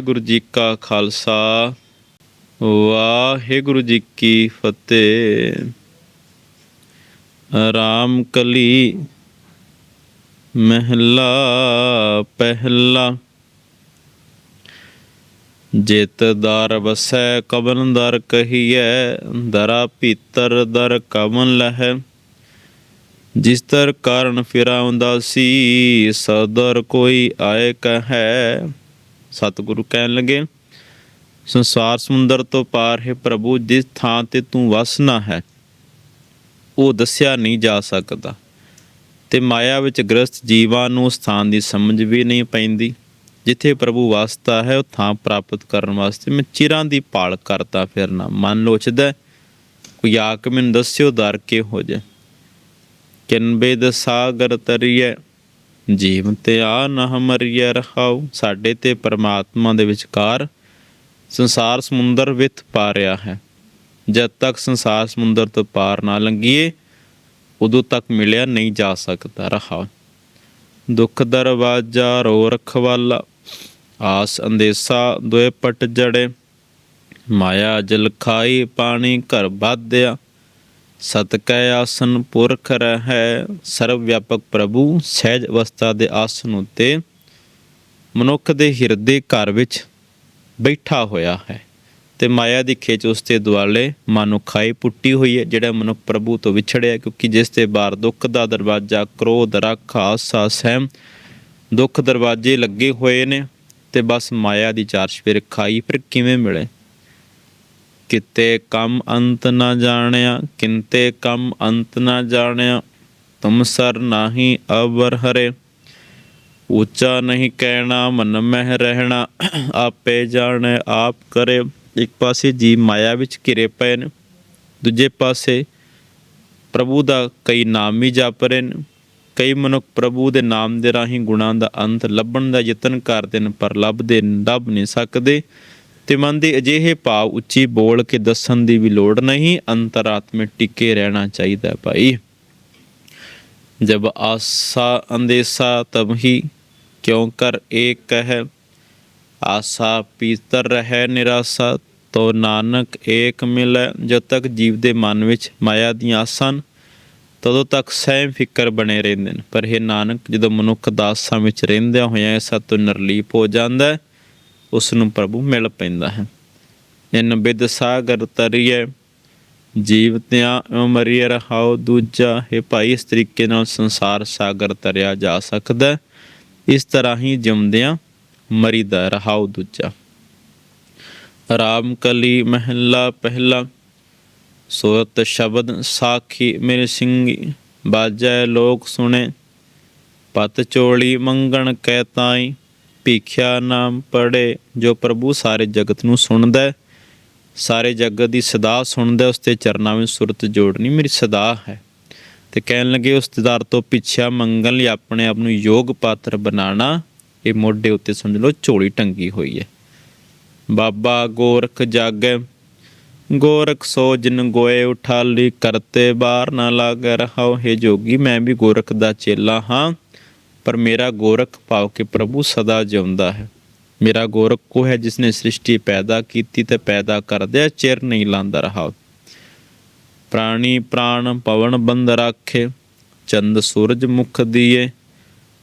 ਵਾਹਿਗੁਰੂ ਜੀ ਕਾ ਖਾਲਸਾ, ਵਾਹਿਗੁਰੂ ਜੀ ਕੀ ਫਤਿਹ। ਰਾਮ ਕਲੀ ਮਹਿਲਾ ਪਹਿਲਾ, ਜਿਤ ਦਰ ਵਸੈ ਕਵਨ ਦਰ ਕਹੀਐ, ਦਰਾ ਭੀਤਰ ਦਰ ਕਵਨ ਲਹੈ। ਜਿਸ ਤਰ ਕਾਰਨ ਫਿਰਾ ਸੀ, ਸਦਰ ਕੋਈ ਆਏ ਕਹੈ। ਸਤਿਗੁਰੂ ਕਹਿਣ ਲੱਗੇ, ਸੰਸਾਰ ਸਮੁੰਦਰ ਤੋਂ ਪਾਰ ਹੈ ਪ੍ਰਭੂ, ਜਿਸ ਥਾਂ ਤੇ ਤੂੰ ਵਸਣਾ ਹੈ। ਉਹ ਦੱਸਿਆ ਨਹੀਂ ਜਾ ਸਕਦਾ। ਤੇ ਮਾਇਆ ਵਿੱਚ ਗ੍ਰਸਤ ਜੀਵਾਂ ਨੂੰ ਉਸ ਥਾਂ ਦੀ ਸਮਝ ਵੀ ਨਹੀਂ ਪੈਂਦੀ। ਜਿੱਥੇ ਪ੍ਰਭੂ ਵਸਦਾ ਹੈ, ਉਹ ਥਾਂ ਪ੍ਰਾਪਤ ਕਰਨ ਵਾਸਤੇ ਮੈਂ ਚਿਰਾਂ ਦੀ ਭਾਲ ਕਰਦਾ ਫਿਰਨਾ। ਮਨ ਲੋਚਦਾ ਕੋਈ ਆ ਕੇ ਮੈਨੂੰ ਦੱਸਿਓ ਦਰ ਕੇ ਹੋ ਜਾਏ? ਕਿਨਬੇਦ ਸਾਗਰ ਤਰੀਏ ਜੀਵ ਤੇ ਆ ਨਾ ਮਰੀਏ ਰਹਾਉ, ਸਾਡੇ ਤੇ ਪਰਮਾਤਮਾ ਦੇ ਵਿਚਕਾਰ ਸੰਸਾਰ ਸਮੁੰਦਰ ਵਿੱਚ ਪਾ ਰਿਹਾ ਹੈ। ਜਦ ਤੱਕ ਸੰਸਾਰ ਸਮੁੰਦਰ ਤੋਂ ਪਾਰ ਨਾ ਲੰਘੀਏ, ਉਦੋਂ ਤੱਕ ਮਿਲਿਆ ਨਹੀਂ ਜਾ ਸਕਦਾ ਰਹਾ ਦੁੱਖ ਦਰਵਾਜਾ ਰੋ ਰਖਵਾਲਾ, ਆਸ ਅੰਦੇਸਾ ਦੋਏ ਪਟ ਜੜੇ। ਮਾਇਆ ਜਲ ਖਾਈ, ਪਾਣੀ ਘਰ ਬਾਧਿਆ ਸਤਕੈ ਆਸਨ ਪੁਰਖ ਰਹਿ ਸਰਵ ਵਿਆਪਕ ਪ੍ਰਭੂ, ਸਹਿਜ ਅਵਸਥਾ ਦੇ ਆਸਨ ਉਤੇ ਮਨੁੱਖ ਦੇ ਹਿਰਦੇ ਘਰ ਵਿੱਚ ਬੈਠਾ ਹੋਇਆ ਹੈ ਤੇ ਮਾਇਆ ਦੀ ਖੇਚ ਉਸ ਤੇ ਦੁਆਲੇ ਮਨੁੱਖਾਈ ਪੁੱਟੀ ਹੋਈ ਹੈ, ਜਿਹੜਾ ਮਨੁੱਖ ਪ੍ਰਭੂ ਤੋਂ ਵਿਛੜਿਆ ਕਿਉਂਕਿ ਜਿਸ ਤੇ ਬਾਹਰ ਦੁੱਖ ਦਾ ਦਰਵਾਜ਼ਾ, ਕ੍ਰੋਧ, ਰੱਖ ਆਸਾ ਸਹਿਮ, ਦੁੱਖ ਦਰਵਾਜ਼ੇ ਲੱਗੇ ਹੋਏ ਨੇ ਤੇ ਬਸ ਮਾਇਆ ਦੀ ਚਾਰ ਸਵੇਰ ਖਾਈ, ਫਿਰ ਕਿਵੇਂ ਮਿਲੇ? ਕਿਤੇ ਕੰਮ ਅੰਤ ਨਾ ਜਾਣਿਆ, ਕਿੰਤੇ ਕੰਮ ਅੰਤ ਨਾ ਜਾਣਿਆ, ਤੁਮ ਸਰ ਨਾਹੀ ਅਵਰ ਹਰੇ। ਉੱਚਾ ਨਹੀਂ ਕਹਿਣਾ, ਮਨ ਮਹਿ ਰਹਿਣਾ, ਆਪੇ ਜਾਣੇ, ਆਪ ਕਰੇ। ਇੱਕ ਪਾਸੇ ਜੀ ਮਾਇਆ ਵਿੱਚ ਘਿਰੇ ਪਏ ਨੇ, ਦੂਜੇ ਪਾਸੇ ਪ੍ਰਭੂ ਦਾ ਕਈ ਨਾਮ ਹੀ ਜਪ ਰਹੇ ਨੇ। ਕਈ ਮਨੁੱਖ ਪ੍ਰਭੂ ਦੇ ਨਾਮ ਦੇ ਰਾਹੀਂ ਗੁਣਾਂ ਦਾ ਅੰਤ ਲੱਭਣ ਦਾ ਯਤਨ ਕਰਦੇ ਨੇ, ਪਰ ਲੱਭਦੇ, ਲੱਭ ਨਹੀਂ ਸਕਦੇ। ਤੇ ਮਨ ਦੇ ਅਜਿਹੇ ਭਾਵ ਉੱਚੀ ਬੋਲ ਕੇ ਦੱਸਣ ਦੀ ਵੀ ਲੋੜ ਨਹੀਂ ਅੰਤਰਾਤਮੇ ਟਿਕੇ ਰਹਿਣਾ ਚਾਹੀਦਾ ਭਾਈ। ਜਬ ਆਸਾ ਅੰਦੇਸਾ ਤਬ ਹੀ ਕਿਉਂ ਕਰ ਏਕ ਹੈ ਆਸਾ ਪੀਤਰ ਰਹਿ ਨਿਰਾਸਾ ਤੋ ਨਾਨਕ ਏਕ ਮਿਲੈ। ਜਦ ਤੱਕ ਜੀਵ ਦੇ ਮਨ ਵਿੱਚ ਮਾਇਆ ਦੀਆਂ ਆਸਾਂ ਹਨ, ਤਦੋਂ ਤੱਕ ਸਹਿਮ ਫਿਕਰ ਬਣੇ ਰਹਿੰਦੇ ਨੇ ਪਰ ਇਹ ਨਾਨਕ ਜਦੋਂ ਮਨੁੱਖ ਦਾਸਾਂ ਵਿੱਚ ਰਹਿੰਦਿਆਂ ਹੋਇਆਂ ਇਸ ਤੋਂ ਨਿਰਲੀਪ ਹੋ ਜਾਂਦਾ ਹੈ ਉਸ ਨੂੰ ਪ੍ਰਭੂ ਮਿਲ ਪੈਂਦਾ ਹੈ। ਇਨ ਬਿਦ ਸਾਗਰ ਤਰੀਏ ਜੀਵਤਿਆਂ ਮਰੀਏ ਰਹਾਉ ਦੂਜਾ, ਹੈ ਭਾਈ ਇਸ ਤਰੀਕੇ ਨਾਲ ਸੰਸਾਰ ਸਾਗਰ ਤਰਿਆ ਜਾ ਸਕਦਾ ਇਸ ਤਰ੍ਹਾਂ ਹੀ ਜਿਉਂਦਿਆਂ ਮਰੀਦਾ ਰਹਾਉ ਦੂਜਾ। ਰਾਮ ਕਲੀ ਮਹਿਲਾ ਪਹਿਲਾ, ਸੋਤ ਸ਼ਬਦ ਸਾਖੀ ਮੇਰੇ ਸਿੰਘੀ ਬਾਜੈ ਲੋਕ ਸੁਣੇ, ਪਤ ਚੋਲੀ ਮੰਗਣ ਕਹਿ ਤਾਈ ਭੀਖਿਆ ਨਾਮ ਪੜੇ ਜੋ ਪ੍ਰਭੂ ਸਾਰੇ ਜਗਤ ਨੂੰ ਸੁਣਦਾ ਹੈ। ਸਾਰੇ ਜਗਤ ਦੀ ਸਦਾ ਸੁਣਦਾ ਹੈ, ਉਸ ਤੇ ਚਰਨਾਂ ਵਿੱਚ ਸੁਰਤ ਜੋੜਨੀ ਮੇਰੀ ਸਦਾ ਹੈ। ਤੇ ਕਹਿਣ ਲੱਗੇ ਉਸ ਦਰ ਤੋਂ ਪਿੱਛਾ ਮੰਗਣ ਲਈ ਆਪਣੇ ਆਪ ਨੂੰ ਯੋਗ ਪਾਤਰ ਬਣਾਉਣਾ ਇਹ ਮੋਢੇ ਉੱਤੇ ਸਮਝ ਲਓ ਝੋਲੀ ਟੰਗੀ ਹੋਈ ਹੈ। ਬਾਬਾ ਗੋਰਖ ਜਾਗੈ ਗੋਰਖ ਸੋ ਜਿਨ ਗੋਏ ਉਠਾਲੀ ਕਰਤੇ ਬਾਹਰ ਨਾ ਲਾਗ ਰਹਾਉ ਹੈ ਜੋਗੀ ਮੈਂ ਵੀ ਗੋਰਖ ਦਾ ਚੇਲਾ ਹਾਂ। ਪਰ ਮੇਰਾ ਗੋਰਖ ਭਾਵ ਕਿ ਪ੍ਰਭੂ ਸਦਾ ਜਿਉਂਦਾ ਹੈ। ਮੇਰਾ ਗੋਰਖ ਕੋ ਹੈ ਜਿਸ ਨੇ ਸ੍ਰਿਸ਼ਟੀ ਪੈਦਾ ਕੀਤੀ ਤੇ ਪੈਦਾ ਕਰਦਿਆ ਚਿਰ ਨਹੀਂ ਲਾਂਦਾ ਰਹਾ। ਪ੍ਰਾਣੀ ਪ੍ਰਾਣ ਪਵਨ ਬੰਦ ਰਾਖੇ, ਚੰਦ ਸੂਰਜ ਮੁਖ ਦੀਏ।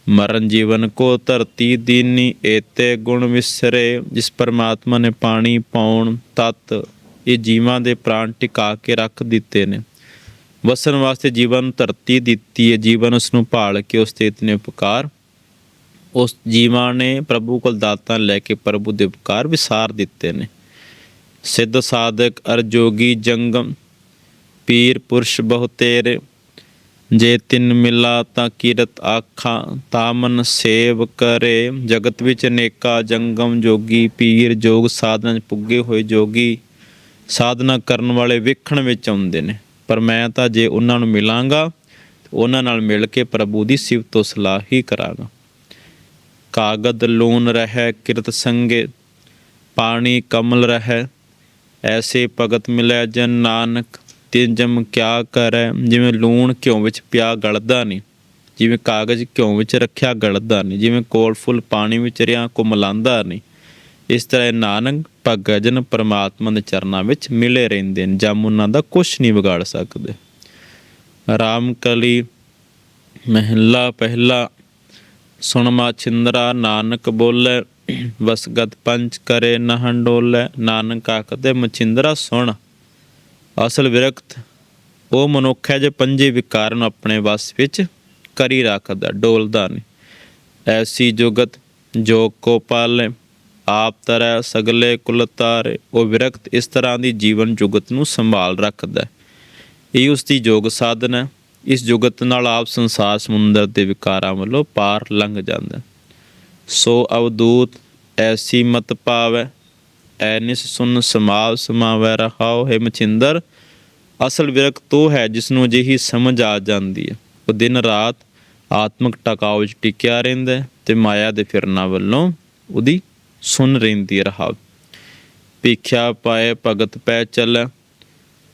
ਮਰਨ ਜੀਵਨ ਕੋ ਧਰਤੀ ਦੀਨੀ, ਏਤੇ ਗੁਣ ਵਿਸਰੇ। ਜਿਸ ਪਰਮਾਤਮਾ ਨੇ ਪਾਣੀ ਪਾਉਣ ਤਤ, ਇਹ ਜੀਵਾਂ ਦੇ ਪ੍ਰਾਣ ਟਿਕਾ ਕੇ ਰੱਖ ਦਿੱਤੇ ਨੇ। ਵਸਣ ਵਾਸਤੇ ਜੀਵਨ ਨੂੰ ਧਰਤੀ ਦਿੱਤੀ ਹੈ, ਜੀਵਨ ਉਸ ਨੂੰ ਭਾਲ ਕੇ ਉਸ ਤੇ ਇਤਨੇ ਉਪਕਾਰ। ਉਸ ਜੀਵਾਂ ਨੇ ਪ੍ਰਭੂ ਕੋਲ ਦਾਤਾਂ ਲੈ ਕੇ ਪ੍ਰਭੂ ਦੇ ਉਪਕਾਰ ਵਿਸਾਰ ਦਿੱਤੇ ਨੇ। ਸਿੱਧ ਸਾਧਕ ਅਰਜੋਗੀ ਜੰਗਮ, ਪੀਰ ਪੁਰਸ਼ ਬਹੁ ਜੇ ਤਿੰਨ ਮਿਲਾ ਤਾਂ ਕੀਰਤ ਆਖਾਂ ਤਾਮਨ ਸੇਵ ਕਰੇ। ਜਗਤ ਵਿੱਚ ਅਨੇਕਾ ਜੰਗਮ ਜੋਗੀ, ਪੀਰ ਜੋਗ ਸਾਧਨਾ ਪੁੱਗੇ ਹੋਏ ਜੋਗੀ। ਸਾਧਨਾ ਕਰਨ ਵਾਲੇ ਵੇਖਣ ਵਿੱਚ ਆਉਂਦੇ ਨੇ। ਪਰ ਮੈਂ ਤਾਂ ਜੇ ਉਹਨਾਂ ਨੂੰ ਮਿਲਾਂਗਾ ਉਹਨਾਂ ਨਾਲ ਮਿਲ ਕੇ ਪ੍ਰਭੂ ਦੀ ਸਿਫਤ ਤੋਂ ਸਲਾਹ ਹੀ ਕਰਾਂਗਾ। ਕਾਗਦ ਲੂਨ ਰਹਿ, ਕਿਰਤ ਸੰਗੇ, ਪਾਣੀ ਕਮਲ ਰਹਿ। ਐਸੇ ਭਗਤ ਮਿਲੈ ਜਨ ਨਾਨਕ, ਤਿੰਜਮ ਕਿਆ ਕਰੈ? ਜਿਵੇਂ ਲੂਣ ਘਿਓ ਵਿੱਚ ਪਿਆ ਗਲਦਾ ਨਹੀਂ ਜਿਵੇਂ ਕਾਗਜ਼ ਘਿਓ ਵਿੱਚ ਰੱਖਿਆ ਗਲਦਾ ਨਹੀਂ ਜਿਵੇਂ ਕੋਲ ਫੁੱਲ ਪਾਣੀ ਵਿੱਚ ਰਿਆ ਕੋ ਮਲਾਂਦਾ ਨਹੀਂ ਇਸ ਤਰ੍ਹਾਂ ਨਾਨਕ ਭਗਜਨ ਪਰਮਾਤਮਾ ਦੇ ਚਰਨਾਂ ਵਿੱਚ ਮਿਲੇ ਰਹਿੰਦੇ ਨੇ ਜਮ ਉਹਨਾਂ ਦਾ ਕੁਝ ਨਹੀਂ ਵਿਗਾੜ ਸਕਦੇ। ਰਾਮ ਕਲੀ, ਮਹਿਲਾ ਪਹਿਲਾ ਸੁਣ ਮਾ ਛਿੰਦਰਾ, ਨਾਨਕ ਬੋਲੇ, ਵਸਗਤ ਪੰਚ ਕਰੇ, ਨਹੰ ਡੋਲੇ, ਨਾਨਕ ਆਖਦੇ ਮਛਿੰਦਰਾ, ਸੁਣ। ਅਸਲ ਵਿਰਕਤ, ਉਹ ਮਨੁੱਖ ਹੈ ਜੇ ਪੰਜੇ ਵਿਕਾਰ ਨੂੰ ਆਪਣੇ ਵਸ ਵਿੱਚ ਕਰੀ ਰੱਖਦਾ, ਡੋਲਦਾ ਨਹੀਂ। ਐਸੀ ਜੁਗਤ ਜੋ ਕੋ ਪਾਲੇ ਆਪ ਤਰੈ ਸਗਲੇ ਕੁਲ ਤਾਰੇ, ਉਹ ਵਿਰਕਤ ਇਸ ਤਰ੍ਹਾਂ ਦੀ ਜੀਵਨ ਜੁਗਤ ਨੂੰ ਸੰਭਾਲ ਰੱਖਦਾ ਇਹ ਉਸ ਦੀ ਯੋਗ ਸਾਧਨ ਹੈ। ਇਸ ਜੁਗਤ ਨਾਲ ਆਪ ਸੰਸਾਰ ਸਮੁੰਦਰ ਦੇ ਵਿਕਾਰਾਂ ਵੱਲੋਂ ਪਾਰ ਲੰਘ ਜਾਂਦਾ ਸੋ ਅਵਦੂਤ ਐਸੀ ਮਤ ਪਾਵੈ ਐਨਿਸ ਸੁਨ ਸਮਾਵ ਸਮਾਵੈ ਰਹਾਉ ਹੈ ਮਚਿੰਦਰ ਅਸਲ ਵਿਰਕ ਉਹ ਹੈ ਜਿਸ ਨੂੰ ਅਜਿਹੀ ਸਮਝ ਆ ਜਾਂਦੀ ਹੈ। ਉਹ ਦਿਨ ਰਾਤ ਆਤਮਿਕ ਟਿਕਾਉ ਵਿੱਚ ਟਿਕਿਆ ਰਹਿੰਦਾ ਹੈ ਤੇ ਮਾਇਆ ਦੇ ਫਿਰਨਾ ਵੱਲੋਂ ਉਹਦੀ ਸੁਣ ਰਹਿੰਦੀ ਰਹਾ ਭਿਖਿਆ ਪਾਏ ਭਗਤ ਪੈ ਚਲ,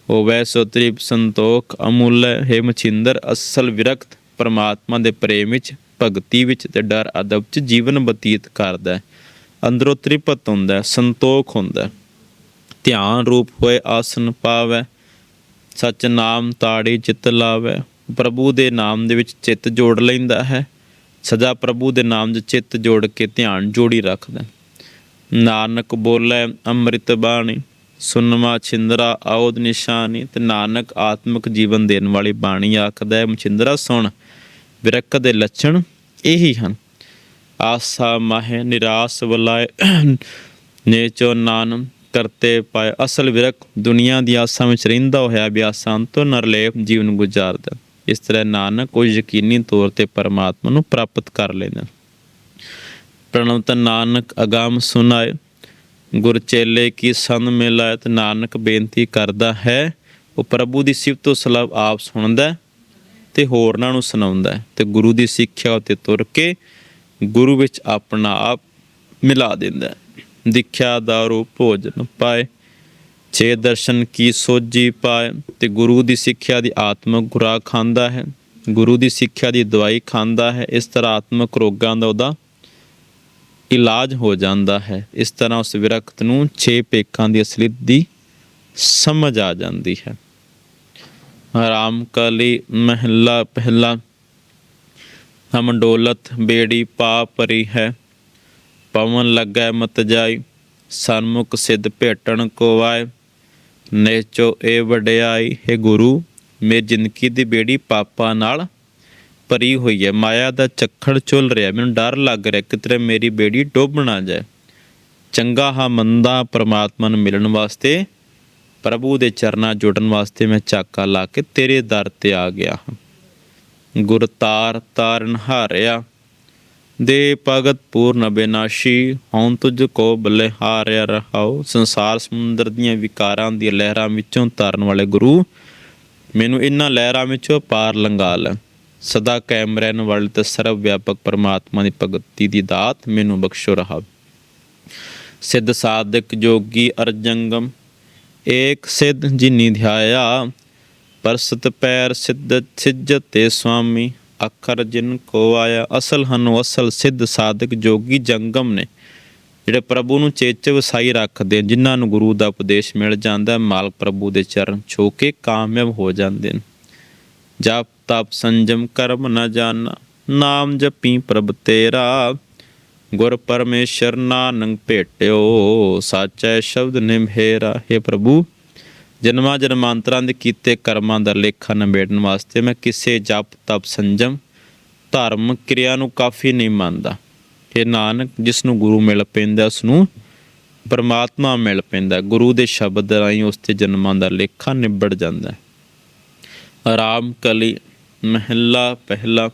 ਹੋਵੈ ਸੋ ਤ੍ਰਿਪ ਸੰਤੋਖ ਅਮੁੱਲ। ਹੈ ਮਛਿੰਦਰ, ਅਸਲ ਵਿਰਕਤ ਪਰਮਾਤਮਾ ਦੇ ਪ੍ਰੇਮ ਵਿੱਚ, ਭਗਤੀ ਵਿੱਚ ਤੇ ਡਰ ਅਦਬ ਚ ਜੀਵਨ ਬਤੀਤ ਕਰਦਾ। ਹੈ ਅੰਦਰੋਂ ਤ੍ਰਿਪਤ ਹੁੰਦਾ, ਸੰਤੋਖ ਹੁੰਦਾ। ਧਿਆਨ ਰੂਪ ਹੋਏ ਆਸਨ ਪਾਵੈ, ਸਚ ਨਾਮ ਤਾੜੀ ਚਿਤ ਲਾਵੈ। ਪ੍ਰਭੂ ਦੇ ਨਾਮ ਦੇ ਵਿੱਚ ਚਿੱਤ ਜੋੜ ਲੈਂਦਾ ਹੈ, ਸਦਾ ਪ੍ਰਭੂ ਦੇ ਨਾਮ 'ਚ ਚਿੱਤ ਜੋੜ ਕੇ ਧਿਆਨ ਜੋੜੀ ਰੱਖਦਾ ਨਾਨਕ ਬੋਲੇ ਅੰਮ੍ਰਿਤ ਬਾਣੀ, ਸੁਨਮਾ ਛਿੰਦਰਾ ਆਉਦ ਨਿਸ਼ਾਨੀ, ਤੇ ਨਾਨਕ ਆਤਮਿਕ ਜੀਵਨ ਦੇਣ ਵਾਲੀ ਬਾਣੀ ਆਖਦਾ ਹੈ, ਮਛਿੰਦਰਾ ਸੁਣ, ਵਿਰਕ ਦੇ ਲੱਛਣ ਇਹੀ ਹਨ। ਆਸਾ ਮਾਹਿ ਨਿਰਾਸ ਵਲਾਏ ਨੇਚੋ ਨਾਨਮ ਕਰਤੇ ਪਾਇ ਅਸਲ ਵਿਰਕ ਦੁਨੀਆ ਦੀ ਆਸਾਂ ਵਿੱਚ ਰਹਿੰਦਾ ਹੋਇਆ ਅਭਿਆਸਾਂ ਤੋਂ ਨਰਲੇਪ ਜੀਵਨ ਗੁਜ਼ਾਰਦਾ। ਇਸ ਤਰ੍ਹਾਂ ਨਾਨਕ ਉਹ ਯਕੀਨੀ ਤੌਰ ਤੇ ਪਰਮਾਤਮਾ ਨੂੰ ਪ੍ਰਾਪਤ ਕਰ ਲੈਂਦਾ। ਪ੍ਰਣਵਤ ਨਾਨਕ ਅਗਾਮ ਸੁਨਾਏ, ਗੁਰ ਚੇਲੇ ਕੀ ਸੰਨ ਮਿਲਾਏ ਤੇ ਨਾਨਕ ਬੇਨਤੀ ਕਰਦਾ ਹੈ, ਉਹ ਪ੍ਰਭੂ ਦੀ ਸਿਫਤ ਤੋਂ ਸਲਾਹ ਆਪ ਸੁਣਦਾ ਹੈ ਤੇ ਹੋਰਨਾਂ ਨੂੰ ਸੁਣਾਉਂਦਾ ਹੈ, ਤੇ ਗੁਰੂ ਦੀ ਸਿੱਖਿਆ ਉਤੇ ਤੁਰ ਕੇ ਗੁਰੂ ਵਿੱਚ ਆਪਣਾ ਆਪ ਮਿਲਾ ਦਿੰਦਾ ਹੈ। ਦਿਖਿਆ ਦਾਰੂ ਭੋਜਨ ਪਾਏ, ਛੇ ਦਰਸ਼ਨ ਕੀ ਸੋਜੀ ਪਾਏ, ਤੇ ਗੁਰੂ ਦੀ ਸਿੱਖਿਆ ਦੀ ਆਤਮਕ ਖੁਰਾਕ ਖਾਂਦਾ ਹੈ, ਗੁਰੂ ਦੀ ਸਿੱਖਿਆ ਦੀ ਦਵਾਈ ਖਾਂਦਾ ਹੈ, ਇਸ ਤਰ੍ਹਾਂ ਆਤਮਕ ਰੋਗਾਂ ਦਾ ਉਹਦਾ ਇਲਾਜ ਹੋ ਜਾਂਦਾ ਹੈ। ਇਸ ਤਰ੍ਹਾਂ ਉਸ ਵਿਰਕਤ ਨੂੰ ਛੇ ਪੇਕਾਂ ਦੀ ਅਸਲੀਅਤ ਦੀ ਸਮਝ ਆ ਜਾਂਦੀ ਹੈ। ਰਾਮ ਕਲੀ ਮਹਿਲਾ ਪਹਿਲਾ ਹਮ ਡੋਲਤ ਬੇੜੀ ਪਾ ਪਰੀ ਹੈ। ਪਵਨ ਲੱਗੈ ਮਤ ਜਾਈ, ਸਨਮੁਖ ਸਿੱਧ ਭੇਟਣ ਕੋ ਆਏ ਨੇਚੋ ਏ ਵਡਿਆਈ, ਹੈ ਗੁਰੂ ਮੇਰੀ ਜ਼ਿੰਦਗੀ ਦੀ ਬੇੜੀ ਪਾਪਾਂ ਨਾਲ ਭਰੀ ਹੋਈ ਹੈ। ਮਾਇਆ ਦਾ ਚੱਖੜ ਚੁੱਲ ਰਿਹਾ। ਮੈਨੂੰ ਡਰ ਲੱਗ ਰਿਹਾ ਕਿਤੇ ਮੇਰੀ ਬੇੜੀ ਡੁੱਬ ਨਾ ਜਾਏ। ਚੰਗਾ ਹਾਂ, ਮੰਦਾ ਪ੍ਰਮਾਤਮਾ ਨੂੰ ਮਿਲਣ ਵਾਸਤੇ, ਪ੍ਰਭੂ ਦੇ ਚਰਨਾਂ ਜੁੜਨ ਵਾਸਤੇ ਮੈਂ ਚਾਕਾ ਲਾ ਕੇ ਤੇਰੇ ਦਰ ਤੇ ਆ ਗਿਆ ਹਾਂ। ਗੁਰ ਤਾਰ ਤਾਰਨ ਹਾਰਿਆ, ਦੇ ਭਗਤ ਪੂਰਨ ਬਿਨਾਸ਼ੀ ਹਉ ਤੁਝ ਕੋ ਬਲੇ ਹਾਰਿਆ ਰਹਾਉ। ਸੰਸਾਰ ਸਮੁੰਦਰ ਦੀਆਂ ਵਿਕਾਰਾਂ ਦੀਆਂ ਲਹਿਰਾਂ ਵਿੱਚੋਂ ਤਰਨ ਵਾਲੇ ਗੁਰੂ, ਮੈਨੂੰ ਇਹਨਾਂ ਲਹਿਰਾਂ ਵਿੱਚੋਂ ਪਾਰ ਲੰਘਾ ਲੈ। ਸਦਾ ਕਾਇਮ ਰਹਿਣ ਵਾਲੇ ਤੇ ਸਰਵ ਵਿਆਪਕ ਪਰਮਾਤਮਾ ਦੀ ਭਗਤੀ ਦੀ ਦਾਤ ਮੈਨੂੰ ਬਖਸ਼ੋ ਰਹਾ ਸਿੱਧ ਸਾਧਕ ਜੋਗੀ ਅਰਜੰਗਮ ਏਕ ਸਿੱਧ ਜਿਨੀ ਧਿਆਇਆ ਪਰਸਤ ਪੈਰ ਸਿੱਧ ਸਿੱਜਤੇ ਸੁਆਮੀ ਅੱਖਰ ਜਿਨ ਕੋ ਆਇਆ ਅਸਲ ਹਨ ਅਸਲ ਸਿੱਧ ਸਾਧਕ ਜੋਗੀ ਜੰਗਮ ਨੇ ਜਿਹੜੇ ਪ੍ਰਭੂ ਨੂੰ ਚੇਚ ਵਸਾਈ ਰੱਖਦੇ ਨੇ, ਜਿਨ੍ਹਾਂ ਨੂੰ ਗੁਰੂ ਦਾ ਉਪਦੇਸ਼ ਮਿਲ ਜਾਂਦਾ ਹੈ, ਮਾਲਕ ਪ੍ਰਭੂ ਦੇ ਚਰਨ ਛੋ ਕੇ ਕਾਮਯਾਬ ਹੋ ਜਾਂਦੇ ਨੇ ਜਪ ਤਪ ਸੰਜਮ ਕਰਮ ਨ ਜਾਣਾ ਨਾਮ ਜਪੀ ਪ੍ਰਭ ਤੇਰਾ। ਗੁਰ ਪਰਮੇਸ਼ਰ ਨਾਨਕ ਭੇਟਿਓ, ਸਾਚੈ ਸ਼ਬਦ ਨਿਮਹੇਰਾ ਹੈ ਪ੍ਰਭੂ, ਜਨਮਾਂ ਜਨਮਾਂਤਰਾਂ ਦੇ ਕੀਤੇ ਕਰਮਾਂ ਦਾ ਲੇਖਾ ਨਿਬੇੜਨ ਵਾਸਤੇ ਮੈਂ ਕਿਸੇ ਜਪ, ਤਪ ਸੰਜਮ, ਧਰਮ ਕਿਰਿਆ ਨੂੰ ਕਾਫੀ ਨਹੀਂ ਮੰਨਦਾ। ਇਹ ਨਾਨਕ, ਜਿਸ ਨੂੰ ਗੁਰੂ ਮਿਲ ਪੈਂਦਾ, ਉਸ ਨੂੰ ਪਰਮਾਤਮਾ ਮਿਲ ਪੈਂਦਾ। ਗੁਰੂ ਦੇ ਸ਼ਬਦ ਰਾਹੀਂ ਉਸ ਤੇ ਜਨਮਾਂ ਦਾ ਲੇਖਾ ਨਿਬੜ ਜਾਂਦਾ ਆਰਾਮ ਕਲੀ ਮਹਿਲਾ ਪਹਿਲਾ,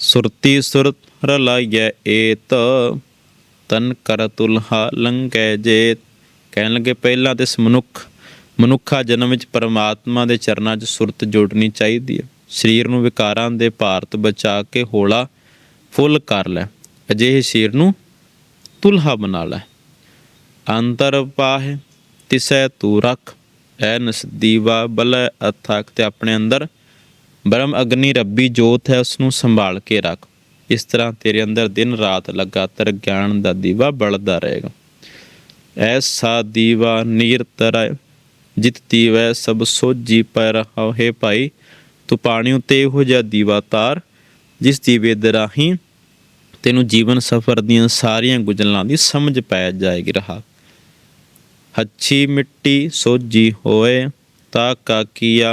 ਸੁਰਤੀ ਸੁਰਤ ਰਲਾਈਐ ਏਤ, ਤਨ ਕਰ ਤੁਲਹਾ ਲੰਕੈ ਜੇਤ। ਕਹਿਣ ਲੱਗੇ, ਪਹਿਲਾਂ ਤੇ ਮਨੁੱਖ ਮਨੁੱਖਾ ਜਨਮ ਵਿੱਚ ਪਰਮਾਤਮਾ ਦੇ ਚਰਨਾਂ 'ਚ ਸੁਰਤ ਜੋੜਨੀ ਚਾਹੀਦੀ ਹੈ। ਸਰੀਰ ਨੂੰ ਵਿਕਾਰਾਂ ਦੇ ਭਾਰਤ ਬਚਾ ਕੇ ਹੋਲਾ ਫੁੱਲ ਕਰ ਲੈ, ਅਜਿਹੇ ਸਰੀਰ ਨੂੰ ਤੁਲਹਾ ਬਣਾ ਲੈ। ਅੰਤਰ ਪਾਹਿ ਤਿਸੈ ਤੂ ਰਖ, ਐ ਨਸਦੀਵਾ ਬਲ ਅਥਾਕ ਤੇ ਆਪਣੇ ਅੰਦਰ ਬ੍ਰਹਮ ਅਗਨੀ ਰੱਬੀ ਜੋਤ ਹੈ ਉਸ ਨੂੰ ਸੰਭਾਲ ਕੇ ਰੱਖ। ਇਸ ਤਰ੍ਹਾਂ ਤੇਰੇ ਅੰਦਰ ਦਿਨ ਰਾਤ ਲਗਾਤਾਰ ਗਿਆਨ ਦਾ ਦੀਵਾ ਬਲਦਾ ਰਹੇਗਾ। ਐਸਾ ਦੀਵਾ ਨੀਰ ਤਰੈ ਜਿਤ ਦੀਵੈ ਸਭ ਸੋਜੀ ਪੈ ਰਹਾ ਹੈ ਭਾਈ। ਤੂੰ ਪਾਣੀ ਉਤੇ ਇਹੋ ਜਿਹਾ ਦੀਵਾ ਤਾਰ, ਜਿਸ ਦੀਵੇ ਦੇ ਰਾਹੀਂ ਤੈਨੂੰ ਜੀਵਨ ਸਫਰ ਦੀਆਂ ਸਾਰੀਆਂ ਗੁਜ਼ਲਾਂ ਦੀ ਸਮਝ ਪੈ ਜਾਏਗੀ ਰਹਾ। ਹੱਛੀ ਮਿੱਟੀ ਸੋਜੀ ਹੋਏ ਤਾ ਕਾ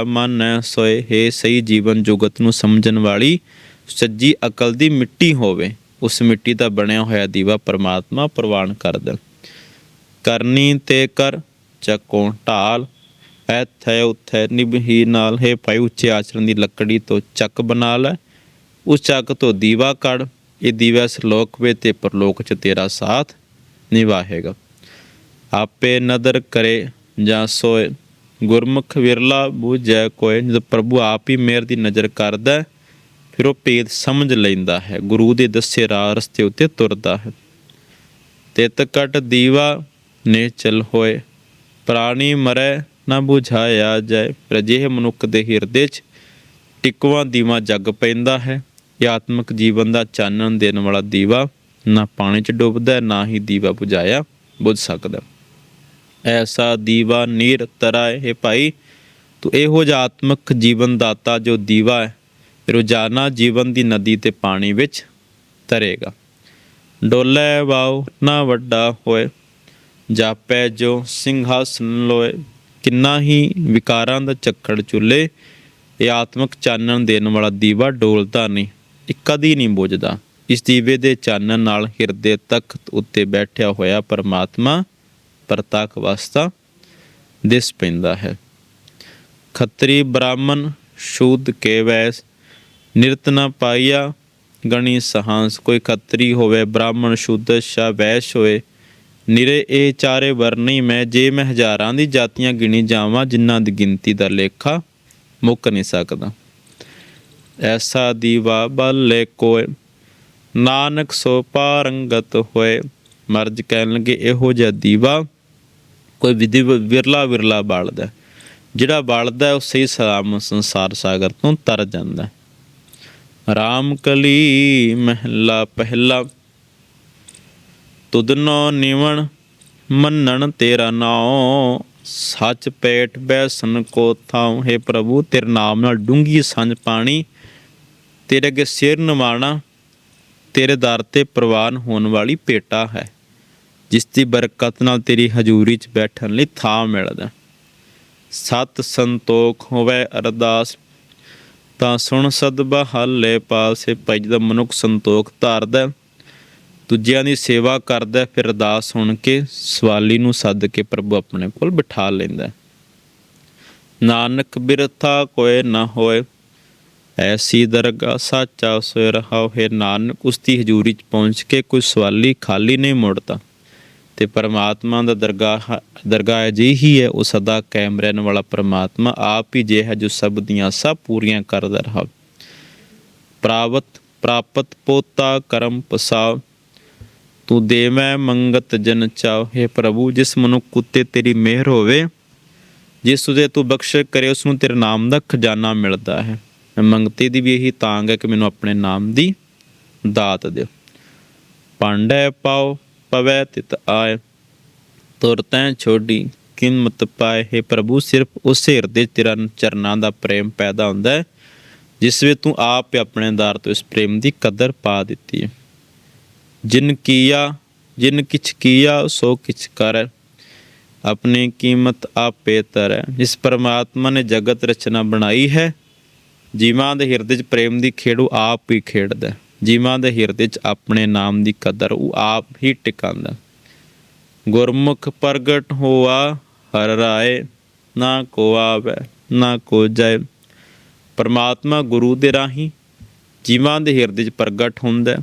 ਮਨ ਸੋਏ, ਹੈ ਸਹੀ ਜੀਵਨ ਜੁਗਤ ਨੂੰ ਸਮਝਣ ਵਾਲੀ ਸੱਜੀ ਅਕਲ ਦੀ ਮਿੱਟੀ ਹੋਵੇ, ਉਸ ਮਿੱਟੀ ਦਾ ਬਣਿਆ ਹੋਇਆ ਦੀਵਾ ਪਰਮਾਤਮਾ ਪ੍ਰਵਾਨ ਕਰਦਾ ਕਰਨੀ ਤੇ ਕਰ, ਚੱਕੋਂ ਢਾਲ, ਐਥੇ ਉਥੇ ਨਿਭੀ ਨਾਲ, ਹੈ ਭਾਈ ਉੱਚੇ ਆਚਰਣ ਦੀ ਲੱਕੜੀ ਤੋਂ ਚੱਕ ਬਣਾ ਲੈ, ਉਸ ਚੱਕ ਤੋਂ ਦੀਵਾ ਕੱਢ, ਇਹ ਦੀਵਾ ਸਲੋਕ ਵੇ ਤੇ ਪਰਲੋਕ ਚ ਤੇਰਾ ਸਾਥ ਨਿਭਾਹੇਗਾ। ਆਪੇ ਨਦਰ ਕਰੇ ਜਾਂ ਸੋਏ ਗੁਰਮੁਖ ਵਿਰਲਾ ਬੂਝੈ ਕੋਏ ਜਦ ਪ੍ਰਭੂ ਆਪ ਹੀ ਮੇਰ ਦੀ ਨਜ਼ਰ ਕਰਦਾ ਫਿਰ ਉਹ ਭੇਦ ਸਮਝ ਲੈਂਦਾ ਹੈ। ਗੁਰੂ ਦੇ ਦੱਸੇ ਰਾਹ ਰਸਤੇ ਉੱਤੇ ਤੁਰਦਾ ਹੈ। ਤਿਤ ਕਟ ਦੀਵਾ ਨੇ ਚਲ ਹੋਏ ਪ੍ਰਾਣੀ ਮਰੈ ਨਾ 부ਝਾਇਆ ਜਾਏ। ਪਰ ਅਜਿਹੇ ਮਨੁੱਖ ਦੇ ਹਿਰਦੇ 'ਚ ਟਿਕਵਾ ਦੀਵਾ ਜਗ ਪੈਂਦਾ ਹੈ। ਇਹ ਆਤਮਿਕ ਜੀਵਨ ਦਾ ਚਾਨਣ ਦੇਣ ਵਾਲਾ ਦੀਵਾ ਨਾ ਪਾਣੀ 'ਚ ਡੁੱਬਦਾ ਹੈ, ਨਾ ਹੀ ਦੀਵਾ 부ਝਾਇਆ ਬੁਝ ਸਕਦਾ। ਐਸਾ ਦੀਵਾ ਨੀਰ ਤਰਾਏ ਹੈ ਭਾਈ, ਤੂੰ ਇਹੋ ਜਿਹਾ ਆਤਮਿਕ ਜੀਵਨ ਦਾਤਾ ਜੋ ਦੀਵਾ ਹੈ, ਰੋਜ਼ਾਨਾ ਜੀਵਨ ਦੀ ਨਦੀ ਤੇ ਪਾਣੀ ਵਿੱਚ ਤਰੇਗਾ। ਡੋਲੇ ਵਾਉ ਨਾ ਵੱਡਾ ਹੋਏ, ਜਾਪੈ ਜੋ ਸਿੰਘਾਸਨ ਲੋਏ, ਕਿੰਨਾ ਹੀ ਵਿਕਾਰਾਂ ਦਾ ਚੱਕੜ ਚੁੱਲੇ, ਇਹ ਆਤਮਿਕ ਚਾਨਣ ਦੇਣ ਵਾਲਾ ਦੀਵਾ ਡੋਲਦਾ ਨਹੀਂ, ਇਹ ਕਦੀ ਨਹੀਂ ਬੁਝਦਾ। ਇਸ ਦੀਵੇ ਦੇ ਚਾਨਣ ਨਾਲ ਹਿਰਦੇ ਤਖਤ ਉੱਤੇ ਬੈਠਿਆ ਹੋਇਆ ਪਰਮਾਤਮਾ ਪ੍ਰਤੱਖ ਵਸਤਾ ਦਿਸ ਪੈਂਦਾ ਹੈ। ਖੱਤਰੀ ਬ੍ਰਾਹਮਣ ਸ਼ੂਦ ਕੇ ਵੈਸ, ਨਿਰਤ ਨਾ ਪਾਈਆ ਗਣੀ ਸਹਾਂਸ। ਕੋਈ ਖੱਤਰੀ ਹੋਵੇ, ਬ੍ਰਾਹਮਣ ਸ਼ੂਦ ਸ਼ਾ ਵੈਸ਼ ਹੋਏ, ਨਿਰੇ ਇਹ ਚਾਰੇ ਵਰਨੀ ਮੈਂ ਜੇ ਮੈਂ ਹਜ਼ਾਰਾਂ ਦੀ ਜਾਤੀਆਂ ਗਿਣੀ ਜਾਵਾਂ, ਜਿਨ੍ਹਾਂ ਦੀ ਗਿਣਤੀ ਦਾ ਲੇਖਾ ਮੁੱਕ ਨਹੀਂ ਸਕਦਾ। ਐਸਾ ਦੀਵਾ ਬੱਲੇ ਕੋਏ, ਨਾਨਕ ਸੋ ਪਾਰੰਗਤ ਹੋਏ, ਮਰਜ ਕਹਿਣ ਲੱਗੇ ਇਹੋ ਜਿਹਾ ਦੀਵਾ ਕੋਈ ਵਿਧੀ ਵਿਰਲਾ ਵਿਰਲਾ ਬਾਲਦਾ ਜਿਹੜਾ ਬਾਲਦਾ ਉਹ ਸਹੀ ਸਲਾਮ ਸੰਸਾਰ ਸਾਗਰ ਤੋਂ ਤਰ ਜਾਂਦਾ ਰਾਮ ਕਲੀ ਮਹਿਲਾ ਪਹਿਲਾ ਤੁਧਨੋ ਨਿਵਣ ਮੰਨਣ ਤੇਰਾ ਨਾਉ। ਸੱਚ ਪੇਟ ਬੈਸਨ ਕੋ ਥਾਉ, ਹੈ ਪ੍ਰਭੂ, ਤੇਰੇ ਨਾਮ ਨਾਲ ਡੂੰਗੀ ਸੰਜ ਪਾਣੀ। ਤੇਰੇ ਅੱਗੇ ਸਿਰ ਨਵਾਣਾ, ਤੇਰੇ ਦਰ ਤੇ ਪ੍ਰਵਾਨ ਹੋਣ ਵਾਲੀ ਪੇਟਾ ਹੈ। ਜਿਸ ਦੀ ਬਰਕਤ ਨਾਲ ਤੇਰੀ ਹਜ਼ੂਰੀ 'ਚ ਬੈਠਣ ਲਈ ਥਾਂ ਮਿਲਦਾ। ਸਤ ਸੰਤੋਖ ਹੋਵੇ ਅਰਦਾਸ, ਤਾਂ ਸੁਣ ਸਦਬਾ ਹਾਲੇ ਪਾਸੇ ਭਾਈ ਜਦੋਂ ਮਨੁੱਖ ਸੰਤੋਖ ਧਾਰਦਾ, ਦੂਜਿਆਂ ਦੀ ਸੇਵਾ ਕਰਦਾ, ਫਿਰ ਅਰਦਾਸ ਸੁਣ ਕੇ ਸਵਾਲੀ ਨੂੰ ਸੱਦ ਕੇ ਪ੍ਰਭੂ ਆਪਣੇ ਕੋਲ ਬਿਠਾ ਲੈਂਦਾ। ਨਾਨਕ ਬਿਰਥਾ ਕੋਏ ਨਾ ਹੋਏ, ਐਸੀ ਦਰਗਾਹ ਸਾਚਾ ਸੋਇ ਰਹਾਉ ਹੈ ਨਾਨਕ, ਉਸ ਦੀ ਹਜ਼ੂਰੀ 'ਚ ਪਹੁੰਚ ਕੇ ਕੋਈ ਸਵਾਲੀ ਖਾਲੀ ਨਹੀਂ ਮੁੜਦਾ। ਤੇ ਪਰਮਾਤਮਾ ਦਾ ਦਰਗਾਹ ਦਰਗਾਹ ਅਜਿਹੀ ਹੈ ਉਹ ਸਦਾ ਕਾਇਮ ਰਹਿਣ ਵਾਲਾ ਪਰਮਾਤਮਾ ਆਪ ਹੀ ਜੇ ਹੈ, ਜੋ ਸਭ ਦੀਆਂ ਸਭ ਪੂਰੀਆਂ ਕਰਦਾ ਰਹਾ। ਪ੍ਰਾਪਤ ਪ੍ਰਾਪਤ ਪੋਤਾ ਕਰਮ ਪਸਾਵ, ਤੂੰ ਦੇਵੈ ਮੰਗਤ ਜਨ ਚਾਹੇ ਪ੍ਰਭੂ, ਜਿਸ ਮਨੁੱਖ ਉਤੇ ਤੇਰੀ ਮਿਹਰ ਹੋਵੇ, ਜਿਸ ਉਤੇ ਤੂੰ ਬਖਸ਼ ਕਰੇ, ਉਸ ਨੂੰ ਤੇਰੇ ਨਾਮ ਦਾ ਖਜ਼ਾਨਾ ਮਿਲਦਾ ਹੈ। ਮੰਗਤੇ ਦੀ ਵੀ ਇਹੀ ਤਾਂਗ ਹੈ ਕਿ ਮੈਨੂੰ ਆਪਣੇ ਨਾਮ ਦੀ ਦਾਤ ਦਿਓ। ਪਾਂਡੇ ਪਾਓ ਪਵੈ ਤਿਤ ਆਏ ਤੁਰ ਤੈਂ ਛੋਡੀ ਕਿੰਮਤ ਪਾਏ ਹੈ ਪ੍ਰਭੂ, ਸਿਰਫ ਉਸ ਹਿਰਦੇ 'ਚ ਤੇਰਾ ਚਰਨਾਂ ਦਾ ਪ੍ਰੇਮ ਪੈਦਾ ਹੁੰਦਾ ਹੈ, ਜਿਸ ਵਿੱਚ ਤੂੰ ਆਪ ਆਪਣੇ ਦਾਰ ਤੋਂ ਇਸ ਪ੍ਰੇਮ ਦੀ ਕਦਰ ਪਾ ਦਿੱਤੀ ਹੈ। ਜਿਨ ਕੀਆ, ਜਿਨ ਕਿਛ ਕੀਆ, ਸੋ ਕਿਛ ਕਰ। ਆਪਣੀ ਕੀਮਤ ਆਪੇ ਤਰੈ। ਜਿਸ ਪਰਮਾਤਮਾ ਨੇ ਜਗਤ ਰਚਨਾ ਬਣਾਈ ਹੈ। ਜੀਵਾਂ ਦੇ ਹਿਰਦੇ 'ਚ ਪ੍ਰੇਮ ਦੀ ਖੇਡ ਉਹ ਆਪ ਹੀ ਖੇਡਦਾ ਹੈ। ਜੀਵਾਂ ਦੇ ਹਿਰਦੇ 'ਚ ਆਪਣੇ ਨਾਮ ਦੀ ਕਦਰ, ਉਹ ਆਪ ਹੀ ਟਿਕਾਉਂਦਾ ਗੁਰਮੁਖ ਪ੍ਰਗਟ ਹੋਆ, ਹਰ ਰਾਏ ਨਾ ਕੋ ਆਵੇ, ਨਾ ਕੋ ਜਾਏ। ਪਰਮਾਤਮਾ ਗੁਰੂ ਦੇ ਰਾਹੀਂ ਜੀਵਾਂ ਦੇ ਹਿਰਦੇ 'ਚ ਪ੍ਰਗਟ ਹੁੰਦਾ ਹੈ।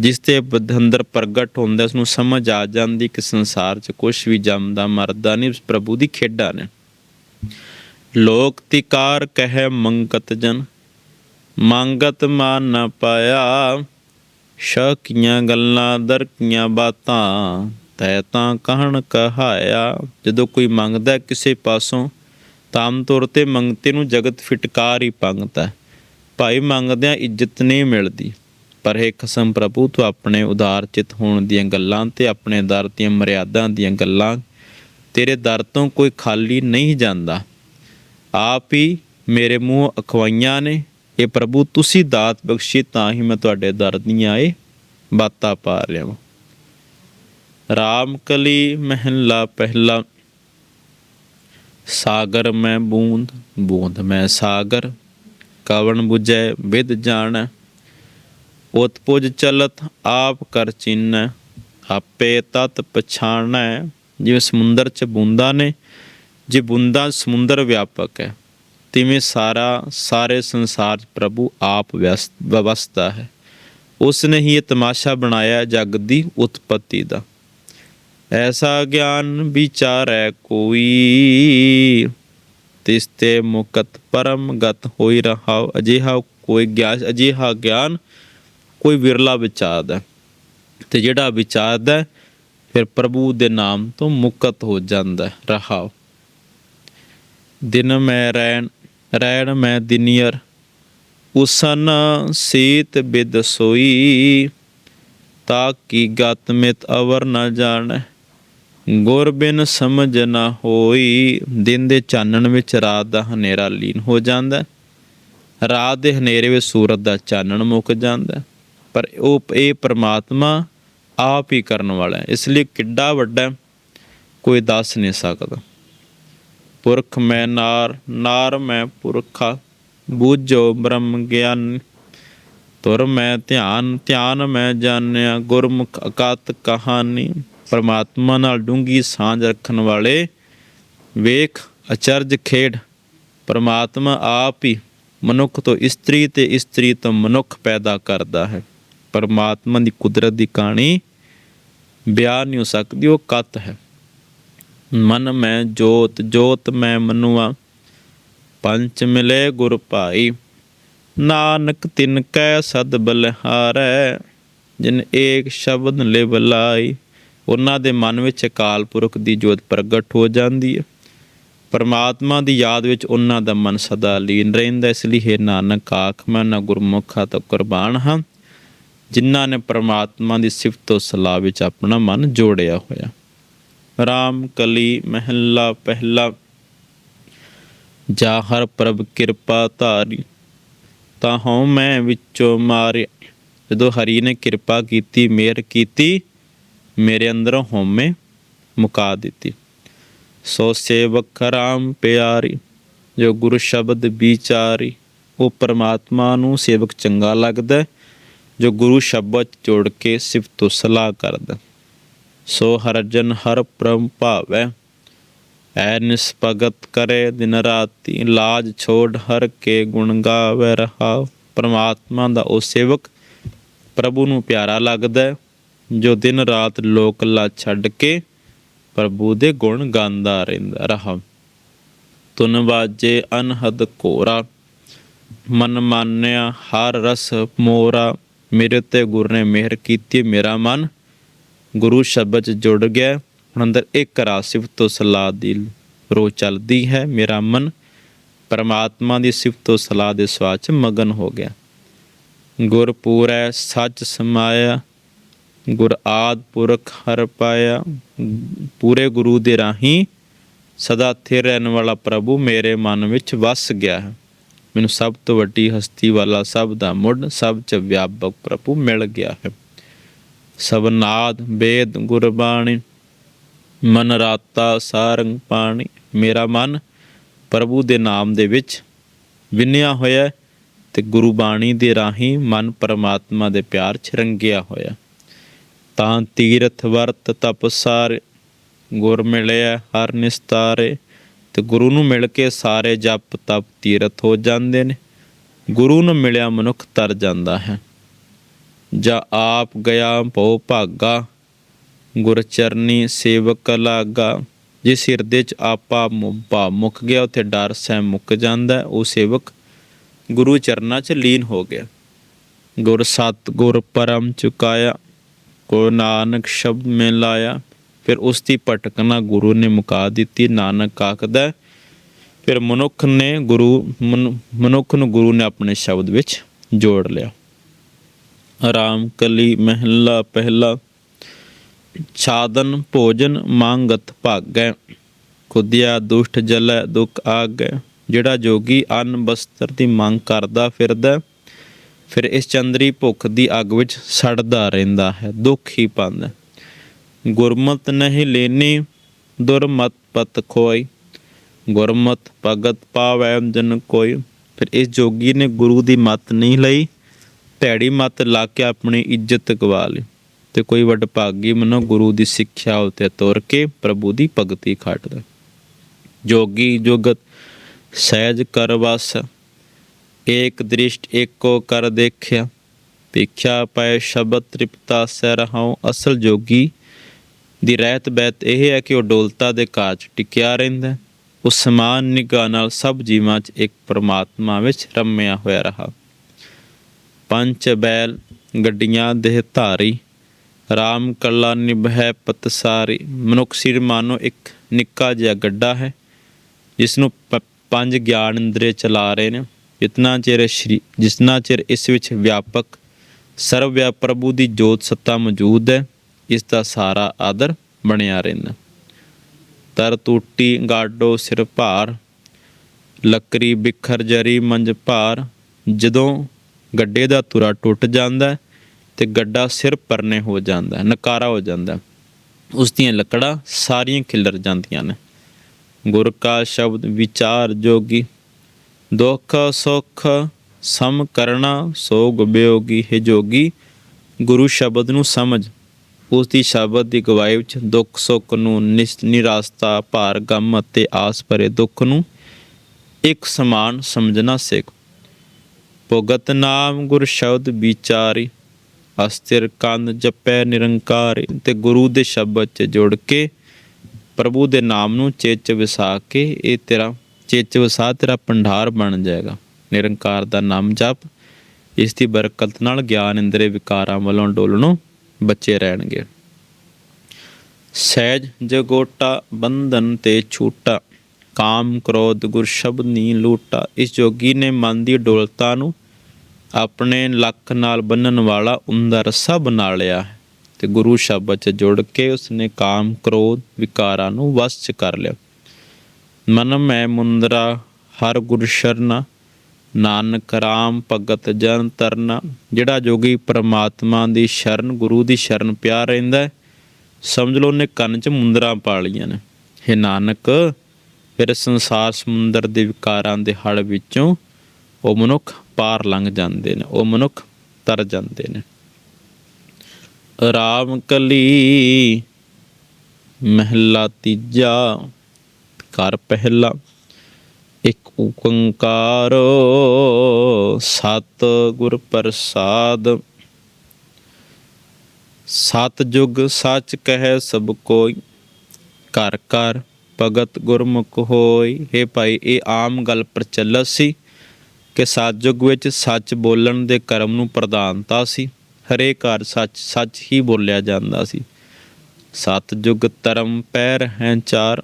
ਜਿਸ ਤੇ ਅੰਦਰ ਪ੍ਰਗਟ ਹੁੰਦਾ ਉਸ ਨੂੰ ਸਮਝ ਆ ਜਾਂਦੀ ਕਿ ਸੰਸਾਰ 'ਚ ਕੁਝ ਵੀ ਜੰਮਦਾ, ਮਰਦਾ ਨਹੀਂ ਪ੍ਰਭੂ ਦੀ ਖੇਡਾਂ ਨੇ। ਲੋਕ ਤਿਕਾਰ ਕਹਿ ਮੰਗਤ ਜਨ ਮੰਗਤ ਮਾਨ ਨ ਪਾਇਆ, ਸ਼ਕੀਆਂ ਗੱਲਾਂ ਦਰਕੀਆਂ ਬਾਤਾਂ, ਤੈ ਤਾਂ ਕਹਿਣ ਕਹਾਇਆ, ਜਦੋਂ ਕੋਈ ਮੰਗਦਾ ਕਿਸੇ ਪਾਸੋਂ, ਤਾਂ ਤੌਰ ਤੇ ਮੰਗਤੇ ਨੂੰ ਜਗਤ ਫਿਟਕਾਰ ਹੀ ਪੰਗਦਾ ਭਾਈ ਮੰਗਦਿਆਂ ਇੱਜ਼ਤ ਨਹੀਂ ਮਿਲਦੀ, ਪਰ ਇਹ ਖਸਮ ਪ੍ਰਭੂ, ਤੂੰ ਆਪਣੇ ਉਦਾਰ ਚਿਤ ਹੋਣ ਦੀਆਂ ਗੱਲਾਂ ਤੇ ਆਪਣੇ ਦਰ ਦੀਆਂ ਮਰਿਆਦਾ ਦੀਆਂ ਗੱਲਾਂ, ਤੇਰੇ ਦਰ ਤੋਂ ਕੋਈ ਖਾਲੀ ਨਹੀਂ ਜਾਂਦਾ। ਆਪ ਹੀ ਮੇਰੇ ਮੂੰਹ ਅਖਵਾਈਆਂ ਨੇ ਇਹ ਪ੍ਰਭੂ, ਤੁਸੀਂ ਦਾਤ ਬਖਸ਼ੀ ਤਾਂ ਹੀ ਮੈਂ ਤੁਹਾਡੇ ਦਰ ਦੀਆਂ ਇਹ ਬਾਤਾਂ ਪਾ ਰਿਹਾ ਹਾਂ ਰਾਮ ਕਲੀ ਮਹਿਲਾ ਪਹਿਲਾ, ਸਾਗਰ ਮੈਂ ਬੂੰਦ ਬੂੰਦ ਮੈਂ ਸਾਗਰ, ਕਵਣ 부ਜੈ ਵਿਦ ਜਾਣੈ ਉਤਪੁਜ ਚਲਤ ਆਪ ਕਰ ਚਿੰਨ, ਆਪੇ ਤਤ ਪਛਾਣੈ, ਜਿਵੇਂ ਸਮੁੰਦਰ ਚ ਬੂੰਦਾਂ ਨੇ, ਜੇ ਬੂੰਦਾਂ ਸਮੁੰਦਰ ਵਿਆਪਕ ਹੈ। ਤਿਵੇਂ ਸਾਰਾ, ਸਾਰੇ ਸੰਸਾਰ 'ਚ ਪ੍ਰਭੂ ਆਪ ਵਿਅਸਤ, ਵਿਵਸਥਾ ਹੈ। ਉਸ ਨੇ ਹੀ ਇਹ ਤਮਾਸ਼ਾ ਬਣਾਇਆ ਜਗ ਦੀ ਉਤਪਤੀ ਦਾ। ਐਸਾ ਗਿਆਨ ਵਿਚਾਰੈ ਕੋਈ, ਤਿਸ ਤੇ ਮੁਕਤ ਪਰਮ ਗਤ ਹੋਈ ਰਹਾਉ ਅਜਿਹਾ ਕੋਈ ਗਿਆਨ ਅਜਿਹਾ ਗਿਆਨ ਕੋਈ ਵਿਰਲਾ ਵਿਚਾਰਦਾ ਤੇ ਜਿਹੜਾ ਵਿਚਾਰਦਾ ਫਿਰ ਪ੍ਰਭੂ ਦੇ ਨਾਮ ਤੋਂ ਮੁਕਤ ਹੋ ਜਾਂਦਾ ਰਹਾਉ ਦਿਨ ਮੈਂ ਰਹਿਣ ਰੈਣ ਮੈਂ ਦਿਨੀਅਰ ਉਸਨ ਸੀਤ ਬਿਦ ਸੋਈ, ਤਾ ਕੀ ਗਤ ਮਿਤ ਅਵਰ ਨਾ ਜਾਣੈ, ਗੁਰ ਬਿਨ ਸਮਝ ਨਾ ਹੋਈ, ਦਿਨ ਦੇ ਚਾਨਣ ਵਿੱਚ ਰਾਤ ਦਾ ਹਨੇਰਾ ਲੀਨ ਹੋ ਜਾਂਦਾ, ਰਾਤ ਦੇ ਹਨੇਰੇ ਵਿੱਚ ਸੂਰਜ ਦਾ ਚਾਨਣ ਮੁੱਕ ਜਾਂਦਾ, ਪਰ ਉਹ, ਇਹ ਪ੍ਰਮਾਤਮਾ ਆਪ ਹੀ ਕਰਨ ਵਾਲਾ ਹੈ, ਇਸ ਲਈ ਕਿੱਡਾ ਵੱਡਾ ਕੋਈ ਦੱਸ ਨਹੀਂ ਸਕਦਾ। ਪੁਰਖ ਮੈਂ ਨਾਰ ਨਾਰ ਮੈਂ ਪੁਰਖਾ, ਬੂਝੋ ਬ੍ਰਹਮ ਗਿਆਨ। ਤੁਰ ਮੈਂ ਧਿਆਨ ਧਿਆਨ ਮੈਂ ਜਾਣਿਆ, ਗੁਰਮੁਖ ਅਕਾਤ ਕਹਾਣੀ। ਪਰਮਾਤਮਾ ਨਾਲ ਡੂੰਗੀ ਸਾਂਝ ਰੱਖਣ ਵਾਲੇ, ਵੇਖ, ਅਚਰਜ ਖੇਡ, ਪਰਮਾਤਮਾ ਆਪ ਹੀ ਮਨੁੱਖ ਤੋਂ ਇਸਤਰੀ ਤੇ ਇਸਤਰੀ ਤੋਂ ਮਨੁੱਖ ਪੈਦਾ ਕਰਦਾ ਹੈ। ਪਰਮਾਤਮਾ ਦੀ ਕੁਦਰਤ ਦੀ ਕਹਾਣੀ ਬਿਆਨ ਨਹੀਂ ਹੋ ਸਕਦੀ, ਉਹ ਕਤ ਹੈ। ਮਨ ਮੈਂ ਜੋਤ ਜੋਤ ਮੈਂ ਮਨੁਆ, ਪੰਚ ਮਿਲੇ ਗੁਰ ਭਾਈ। ਨਾਨਕ ਤਿਨ ਕੈ ਸਦ ਬਲਿਹਾਰੈ, ਜਿਨ ਏਕ ਸ਼ਬਦ ਲੈ ਬਲਾਈ ਉਹਨਾਂ ਦੇ ਮਨ ਵਿੱਚ ਅਕਾਲ ਪੁਰਖ ਦੀ ਜੋਤ ਪ੍ਰਗਟ ਹੋ ਜਾਂਦੀ ਹੈ ਪਰਮਾਤਮਾ ਦੀ ਯਾਦ ਵਿੱਚ ਉਹਨਾਂ ਦਾ ਮਨ ਸਦਾ ਲੀਨ ਰਹਿੰਦਾ ਇਸ ਲਈ ਹੈ ਨਾਨਕ, ਆਖ ਮੈਂ ਨਾ ਗੁਰਮੁਖਾ ਤੋਂ ਕੁਰਬਾਨ ਹਾਂ, ਜਿਨ੍ਹਾਂ ਨੇ ਪਰਮਾਤਮਾ ਦੀ ਸਿਫਤ ਤੋਂ ਸਲਾਹ ਵਿੱਚ ਆਪਣਾ ਮਨ ਜੋੜਿਆ ਹੋਇਆ। ਰਾਮ ਕਲੀ ਮਹਿਲਾ ਪਹਿਲਾ। ਜਾ ਹਰ ਪ੍ਰਭ ਕਿਰਪਾ ਧਾਰੀ ਤਾਂ ਹਉ ਮੈਂ ਵਿੱਚੋਂ ਮਾਰਿਆ। ਜਦੋਂ ਹਰੀ ਨੇ ਕਿਰਪਾ ਕੀਤੀ, ਮਿਹਰ ਕੀਤੀ, ਮੇਰੇ ਅੰਦਰੋਂ ਹਉਮੈ ਮੁਕਾ ਦਿੱਤੀ। ਸੋ ਸੇਵਕ ਰਾਮ ਪਿਆਰੀ, ਜੋ ਗੁਰੂ ਸ਼ਬਦ ਵਿਚਾਰੀ, ਉਹ ਪਰਮਾਤਮਾ ਨੂੰ ਸੇਵਕ ਚੰਗਾ ਲੱਗਦਾ, ਜੋ ਗੁਰੂ ਸ਼ਬਦ ਜੋੜ ਕੇ ਸਿਫਤੋ ਸਲਾਹ ਕਰਦਾ। ਸੋ ਹਰਜਨ ਹਰ ਪ੍ਰਮ ਭਾਵੈ। ਐ ਨਿਸਪਗਤ ਕਰੇ ਦਿਨ ਰਾਤੀ। ਲਾਜ ਛੋੜ ਹਰ ਕੇ ਗੁਣ ਗਾਵੇ ਰਹਾ। ਪਰਮਾਤਮਾ ਦਾ ਉਹ ਸੇਵਕ ਪ੍ਰਭੂ ਨੂੰ ਪਿਆਰਾ ਲੱਗਦਾ, ਜੋ ਦਿਨ ਰਾਤ ਲੋਕ ਲਾ ਛੱਡ ਕੇ ਪ੍ਰਭੂ ਦੇ ਗੁਣ ਗਾਉਂਦਾ ਰਹਿੰਦਾ, ਰਹਾ। ਤੁਨ ਵਾਜੇ ਅਨਹਦ ਕੋਰਾ। ਮਨ ਮਾਨਿਆ ਹਰ ਰਸ ਮੋਰਾ। ਮੇਰੇ ਤੇ ਗੁਰ ਨੇ ਮਿਹਰ ਕੀਤੀ, ਮੇਰਾ ਮਨ ਗੁਰੂ ਸ਼ਬਦ ਚ ਜੁੜ ਗਿਆ। ਹੁਣ ਅੰਦਰ ਇੱਕ ਰਾਸ ਸਿਫਤ ਤੋਂ ਸਲਾਹ ਦੀ ਰੋ ਚੱਲਦੀ ਹੈ। ਮੇਰਾ ਮਨ ਪਰਮਾਤਮਾ ਦੀ ਸਿਫਤ ਤੋਂ ਸਲਾਹ ਦੇ ਸਵਾਦ ਚ ਮਗਨ ਹੋ ਗਿਆ। ਗੁਰ ਪੂਰੈ ਸੱਚ ਸਮਾਇਆ, ਗੁਰ ਆਦ ਪੁਰਖ ਹਰ ਪਾਇਆ। ਪੂਰੇ ਗੁਰੂ ਦੇ ਰਾਹੀਂ ਸਦਾ ਸਥਿਰ ਰਹਿਣ ਵਾਲਾ ਪ੍ਰਭੂ ਮੇਰੇ ਮਨ ਵਿੱਚ ਵਸ ਗਿਆ ਹੈ। ਮੈਨੂੰ ਸਭ ਤੋਂ ਵੱਡੀ ਹਸਤੀ ਵਾਲਾ ਸਭ ਦਾ ਮੁੱਢ ਸਭ ਚ ਵਿਆਪਕ ਪ੍ਰਭੂ ਮਿਲ ਗਿਆ ਹੈ। ਸਬਨਾਦ ਵੇਦ ਗੁਰਬਾਣੀ, ਮਨ ਰਾਤਾ, ਸਾਰੰਗ ਪਾਣੀ, ਮੇਰਾ ਮਨ ਪ੍ਰਭੂ ਦੇ ਨਾਮ ਦੇ ਵਿੱਚ ਵਿੰਨਿਆ ਹੋਇਆ ਹੈ ਤੇ ਗੁਰੂ ਬਾਣੀ ਦੇ ਰਾਹੀਂ ਮਨ ਪਰਮਾਤਮਾ ਦੇ ਪਿਆਰ ਚ ਰੰਗਿਆ ਹੋਇਆ ਤਾਂ ਤੀਰਥ ਵਰਤ ਤਪ ਤਪਸਾਰ ਗੁਰ ਮਿਲਿਆ ਹਰ ਨਿਸਤਾਰੇ, ਤੇ ਗੁਰੂ ਨੂੰ ਮਿਲ ਕੇ ਸਾਰੇ ਜਪ ਤਪ ਤੀਰਥ ਹੋ ਜਾਂਦੇ ਨੇ। ਗੁਰੂ ਨੂੰ ਮਿਲਿਆ ਮਨੁੱਖ ਤਰ ਜਾਂਦਾ ਹੈ। ਜਾਂ ਆਪ ਗਿਆ ਭਉ ਭਾਗਾ, ਗੁਰ ਚਰਨੀ ਸੇਵਕ ਲਾਗਾ। ਜਿਸ ਹਿਰਦੇ ਚ ਆਪਾ ਮੁੱਭਾ ਮੁੱਕ ਗਿਆ, ਉਥੇ ਡਰ ਸਹਿ ਮੁੱਕ ਜਾਂਦਾ, ਉਹ ਸੇਵਕ ਗੁਰੂ ਚਰਨਾਂ ਚ ਲੀਨ ਹੋ ਗਿਆ। ਗੁਰ ਸਤ ਗੁਰ ਪਰਮ ਚੁਕਾਇਆ, ਕੋ ਨਾਨਕ ਸ਼ਬਦ ਮੇ ਲਾਇਆ। ਫਿਰ ਉਸ ਦੀ ਭਟਕਣਾ ਗੁਰੂ ਨੇ ਮੁਕਾ ਦਿੱਤੀ, ਨਾਨਕ ਆਖਦਾ ਫਿਰ ਮਨੁੱਖ ਨੇ ਗੁਰੂ, ਮਨੁ- ਮਨੁੱਖ ਨੂੰ ਗੁਰੂ ਨੇ ਆਪਣੇ ਸ਼ਬਦ ਵਿੱਚ ਜੋੜ ਲਿਆ। ਆਰਾਮ ਕਲੀ ਮਹਿਲਾ ਪਹਿਲਾ, ਛਾਦਨ ਭੋਜਨ ਮੰਗਤ ਭਾਗੈ। ਖੁਦਿਆ ਦੁਸ਼ਟ ਜਲੈ ਦੁਖ ਆਗੈ। ਜਿਹੜਾ ਜੋਗੀ ਅੰਨ ਬਸਤਰ ਦੀ ਮੰਗ ਕਰਦਾ ਫਿਰਦਾ, ਫਿਰ ਇਸ ਚੰਦਰੀ ਭੁੱਖ ਦੀ ਅੱਗ ਵਿੱਚ ਸੜਦਾ ਰਹਿੰਦਾ ਹੈ, ਦੁੱਖ ਹੀ ਪਾਉਂਦਾ ਹੈ। ਗੁਰਮਤ ਨਹੀਂ ਲੈਨੀ, ਦੁਰਮਤ ਪਤ ਖੋਈ। ਗੁਰਮਤ ਭਗਤ ਪਾਵੈ ਜਨ ਕੋਈ, ਫਿਰ ਇਸ ਜੋਗੀ ਨੇ ਗੁਰੂ ਦੀ ਮਤ ਨਹੀਂ ਲਈ। ਭੈੜੀ ਮਤ ਲਾ ਕੇ ਆਪਣੀ ਇੱਜ਼ਤ ਗਵਾ ਲਈ ਤੇ ਕੋਈ ਵੱਡ ਭਾਗੀ ਮਨੋ ਗੁਰੂ ਦੀ ਸਿੱਖਿਆ ਉਤੇ ਤੁਰ ਕੇ ਪ੍ਰਭੂ ਦੀ ਭਗਤੀ ਖਾਟਦਾ ਜੋਗੀ ਜੁਗਤ ਸਹਿਜ ਕਰ ਵਸ। ਏਕ ਦ੍ਰਿਸ਼ਟ ਏਕੋ ਕਰ ਦੇਖਿਆ। ਵੇਖਿਆ ਪਏ ਸ਼ਬਦ ਤ੍ਰਿਪਤਾ ਸਹਿ ਰਹਾਉ ਅਸਲ ਜੋਗੀ। ਦੀ ਰਹਿਤ ਬੈਤ ਇਹ ਹੈ ਕਿ ਉਹ ਡੋਲਤਾ ਦੇ ਕਾਜ ਟਿਕਿਆ ਰਹਿੰਦਾ ਉਹ ਸਮਾਨ ਨਿਗਾਹ ਨਾਲ ਸਭ ਜੀਵਾਂ 'ਚ ਇੱਕ ਪ੍ਰਮਾਤਮਾ ਵਿੱਚ ਰਮਿਆ ਹੋਇਆ ਰਹਾ। ਪੰਚ ਬੈਲ ਗੱਡੀਆਂ ਦੇਹ ਧਾਰੀ। ਰਾਮ ਕੱਲਾ ਨਿਭੈ ਪਤਸਾਰੀ ਮਨੁੱਖ ਸਿਰ ਮਾਨੋ ਇੱਕ ਨਿੱਕਾ ਜਿਹਾ ਗੱਡਾ ਹੈ ਜਿਸ ਨੂੰ ਪੰਜ ਗਿਆਨ ਇੰਦਰੇ ਚਲਾ ਰਹੇ ਨੇ। ਜਿਤਨਾ ਚਿਰ ਸ਼੍ਰੀ, ਜਿਤਨਾ ਚਿਰ ਇਸ ਵਿੱਚ ਵਿਆਪਕ ਸਰਵ ਵਿਆਪਕ ਪ੍ਰਭੂ ਦੀ ਜੋਤ ਸੱਤਾ ਮੌਜੂਦ ਹੈ, ਇਸ ਦਾ ਸਾਰਾ ਆਦਰ ਬਣਿਆ ਰਹਿੰਦਾ। ਤਰ ਟੂਟੀ ਗਾਡੋ ਸਿਰ ਭਾਰ, ਲੱਕਰੀ ਬਿਖਰ ਜਰੀ ਮੰਜ ਭਾਰ। ਜਦੋਂ ਗੱਡੇ ਦਾ ਤੁਰਾ ਟੁੱਟ ਜਾਂਦਾ ਤੇ ਗੱਡਾ ਸਿਰ ਪਰਨੇ ਹੋ ਜਾਂਦਾ ਨਕਾਰਾ ਹੋ ਜਾਂਦਾ ਉਸ ਦੀਆਂ ਲੱਕੜਾਂ ਸਾਰੀਆਂ ਖਿਲਰ ਜਾਂਦੀਆਂ ਨੇ। ਗੁਰ ਕਾ ਸ਼ਬਦ ਵਿਚਾਰ ਜੋਗੀ, ਦੁੱਖ ਸੁਖ ਸਮ ਕਰਨਾ ਸੋਗ ਬਿਯੋਗੀ ਹੈ ਜੋਗੀ, ਗੁਰੂ ਸ਼ਬਦ ਨੂੰ ਸਮਝ। ਉਸ ਦੀ ਸ਼ਬਦ ਦੀ ਗਵਾਈ ਵਿੱਚ ਦੁੱਖ ਸੁੱਖ ਨੂੰ ਨਿਸ- ਨਿਰਾਸਤਾ, ਭਾਰ, ਗਮ ਅਤੇ ਆਸ ਭਰੇ ਦੁੱਖ ਨੂੰ ਇੱਕ ਸਮਾਨ ਸਮਝਣਾ ਸਿੱਖ। ਭੁਗਤ ਨਾਮ ਗੁਰ ਸ਼ਬਦ ਵਿਚਾਰੀ, ਅਸਥਿਰ ਕੰਨ ਜਪੈ ਨਿਰੰਕਾਰ, ਤੇ ਗੁਰੂ ਦੇ ਸ਼ਬਦ 'ਚ ਜੁੜ ਕੇ ਪ੍ਰਭੂ ਦੇ ਨਾਮ ਨੂੰ ਚੇਚ ਵਿਸਾ ਕੇ ਇਹ ਤੇਰਾ ਚੇਚ ਵਿਸਾ ਤੇਰਾ ਭੰਡਾਰ ਬਣ ਜਾਏਗਾ। ਨਿਰੰਕਾਰ ਦਾ ਨਾਮ ਜਪ, ਇਸ ਦੀ ਬਰਕਤ ਨਾਲ ਗਿਆਨ ਇੰਦਰੇ ਵਿਕਾਰਾਂ ਵੱਲੋਂ ਡੋਲਣੋਂ ਬੱਚੇ ਰਹਿਣਗੇ। ਸਹਿਜ ਜਗੋਟਾ ਬੰਧਨ ਤੇ ਛੂਟਾ ਕਾਮ, ਕ੍ਰੋਧ, ਗੁਰ, ਸ਼ਬਦ ਨੀ ਲੂਟਾ ਇਸ ਜੋਗੀ ਨੇ ਮਨ ਦੀ ਡੋਲਤਾ ਨੂੰ ਆਪਣੇ ਲੱਕ ਨਾਲ ਬੰਨਣ ਵਾਲਾ ਉਹਦਾ ਰੱਸਾ ਬਣਾ ਲਿਆ। ਹੈ ਤੇ ਗੁਰੂ ਸ਼ਬਦ ਚ ਜੁੜ ਕੇ ਉਸਨੇ ਕਾਮ, ਕ੍ਰੋਧ, ਵਿਕਾਰਾਂ ਨੂੰ ਵਸ ਚ ਕਰ ਲਿਆ। ਮਨ ਮੈਂ ਮੁੰਦਰਾ, ਹਰ ਗੁਰ ਸ਼ਰਨਾ, ਨਾਨਕ ਰਾਮ ਭਗਤ ਜਨ ਤਰਨਾ। ਜਿਹੜਾ ਜੋਗੀ ਪ੍ਰਮਾਤਮਾ ਦੀ ਸ਼ਰਨ, ਗੁਰੂ ਦੀ ਸ਼ਰਨ ਪਿਆ ਰਹਿੰਦਾ ਹੈ, ਸਮਝ ਲਓ ਉਹਨੇ ਕੰਨ 'ਚ ਮੁੰਦਰਾਂ ਪਾ ਲਈਆਂ ਨੇ। ਹੇ ਨਾਨਕ ਫਿਰ ਸੰਸਾਰ ਸਮੁੰਦਰ ਦੇ ਵਿਕਾਰਾਂ ਦੇ ਹੜ ਵਿੱਚੋਂ ਉਹ ਮਨੁੱਖ ਪਾਰ ਲੰਘ ਜਾਂਦੇ ਨੇ, ਉਹ ਮਨੁੱਖ ਤਰ ਜਾਂਦੇ ਨੇ। ਰਾਮ ਕਲੀ, ਮਹਿਲਾ ਤੀਜਾ, ਘਰ ਪਹਿਲਾ, ਇੱਕ ਓੰਕਾਰ, ਸਤ ਗੁਰ ਪ੍ਰਸਾਦ। ਸਤ ਜੁਗ ਸੱਚ ਕਹੈ ਸਭ ਕੋਈ, ਘਰ ਘਰ ਭਗਤ ਗੁਰਮੁਖ ਹੋਈ। हे ਭਾਈ, ਇਹ ਆਮ ਗੱਲ ਪ੍ਰਚਲਿਤ ਸੀ ਕਿ ਸਤਜੁਗ ਵਿੱਚ ਸੱਚ ਬੋਲਣ ਦੇ ਕਰਮ ਨੂੰ ਪ੍ਰਧਾਨਤਾ ਸੀ। ਹਰੇਕ ਘਰ ਸੱਚ ਸੱਚ ਹੀ ਬੋਲਿਆ ਜਾਂਦਾ ਸੀ। ਸਤਜੁਗ ਧਰਮ ਪੈਰ ਹੈ ਚਾਰ,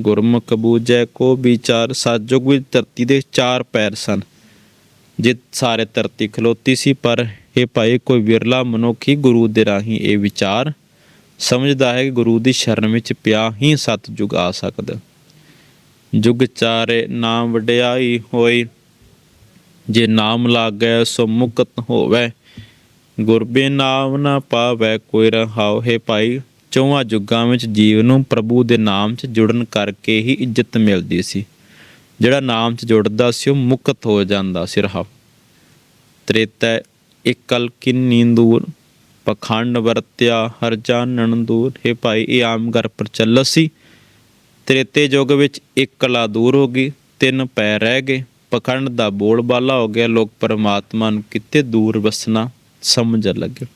ਗੁਰਮੁਖ ਬੂਝੈ ਕੋ ਵਿਚਾਰ। ਸਤਜੁਗ ਵਿੱਚ ਧਰਤੀ ਦੇ ਚਾਰ ਪੈਰ ਸਨ। ਜਿਤ ਸਾਰੇ ਧਰਤੀ ਖਲੋਤੀ ਸੀ, ਪਰ ਇਹ ਭਾਈ, ਕੋਈ ਵਿਰਲਾ ਮਨੁੱਖ ਹੀ ਗੁਰੂ ਦੇ ਰਾਹੀਂ ਇਹ ਵਿਚਾਰ ਸਮਝਦਾ ਹੈ ਕਿ ਗੁਰੂ ਦੀ ਸ਼ਰਨ ਵਿੱਚ ਪਿਆ ਹੀ ਸਤਜੁਗ ਆ ਸਕਦਾ। ਜੁਗ ਚਾਰੇ ਨਾਮ ਵਡਿਆਈ ਹੋਈ ਜੇ ਨਾਮ ਲਾਗੈ ਸੋ ਮੁਕਤ ਹੋਵੇ। ਗੁਰਬੇ ਨਾਮ ਨਾ ਪਾਵੈ ਕੋਈ ਰਹਾਉ ਹੈ ਭਾਈ। ਚੌਵਾਂ ਜੁਗਾਂ ਵਿੱਚ ਜੀਵ ਨੂੰ ਪ੍ਰਭੂ ਦੇ ਨਾਮ 'ਚ ਜੁੜਨ ਕਰਕੇ ਹੀ ਇੱਜ਼ਤ ਮਿਲਦੀ ਸੀ। ਜਿਹੜਾ ਨਾਮ 'ਚ ਜੁੜਦਾ ਸੀ ਉਹ ਮੁਕਤ ਹੋ ਜਾਂਦਾ ਸੀ ਰਹਾ ਤ੍ਰੇਤਾ ਇਕਲ ਕਿੰਨੀ ਦੂਰ ਪਖੰਡ ਵਰਤਿਆ, ਹਰ ਜਾਣਨ ਦੂਰ, ਹੈ ਭਾਈ, ਇਹ ਆਮ ਘਰ ਪ੍ਰਚਲਿਤ ਸੀ ਤ੍ਰੇਤੇ ਯੁੱਗ ਵਿੱਚ ਇੱਕ ਕਲਾ ਦੂਰ ਹੋ ਗਈ, ਤਿੰਨ ਪੈ ਰਹਿ ਗਏ। ਪਖੰਡ ਦਾ ਬੋਲਬਾਲਾ ਹੋ ਗਿਆ, ਲੋਕ ਪਰਮਾਤਮਾ ਨੂੰ ਕਿਤੇ ਦੂਰ ਵਸਣਾ ਸਮਝਣ ਲੱਗੇ।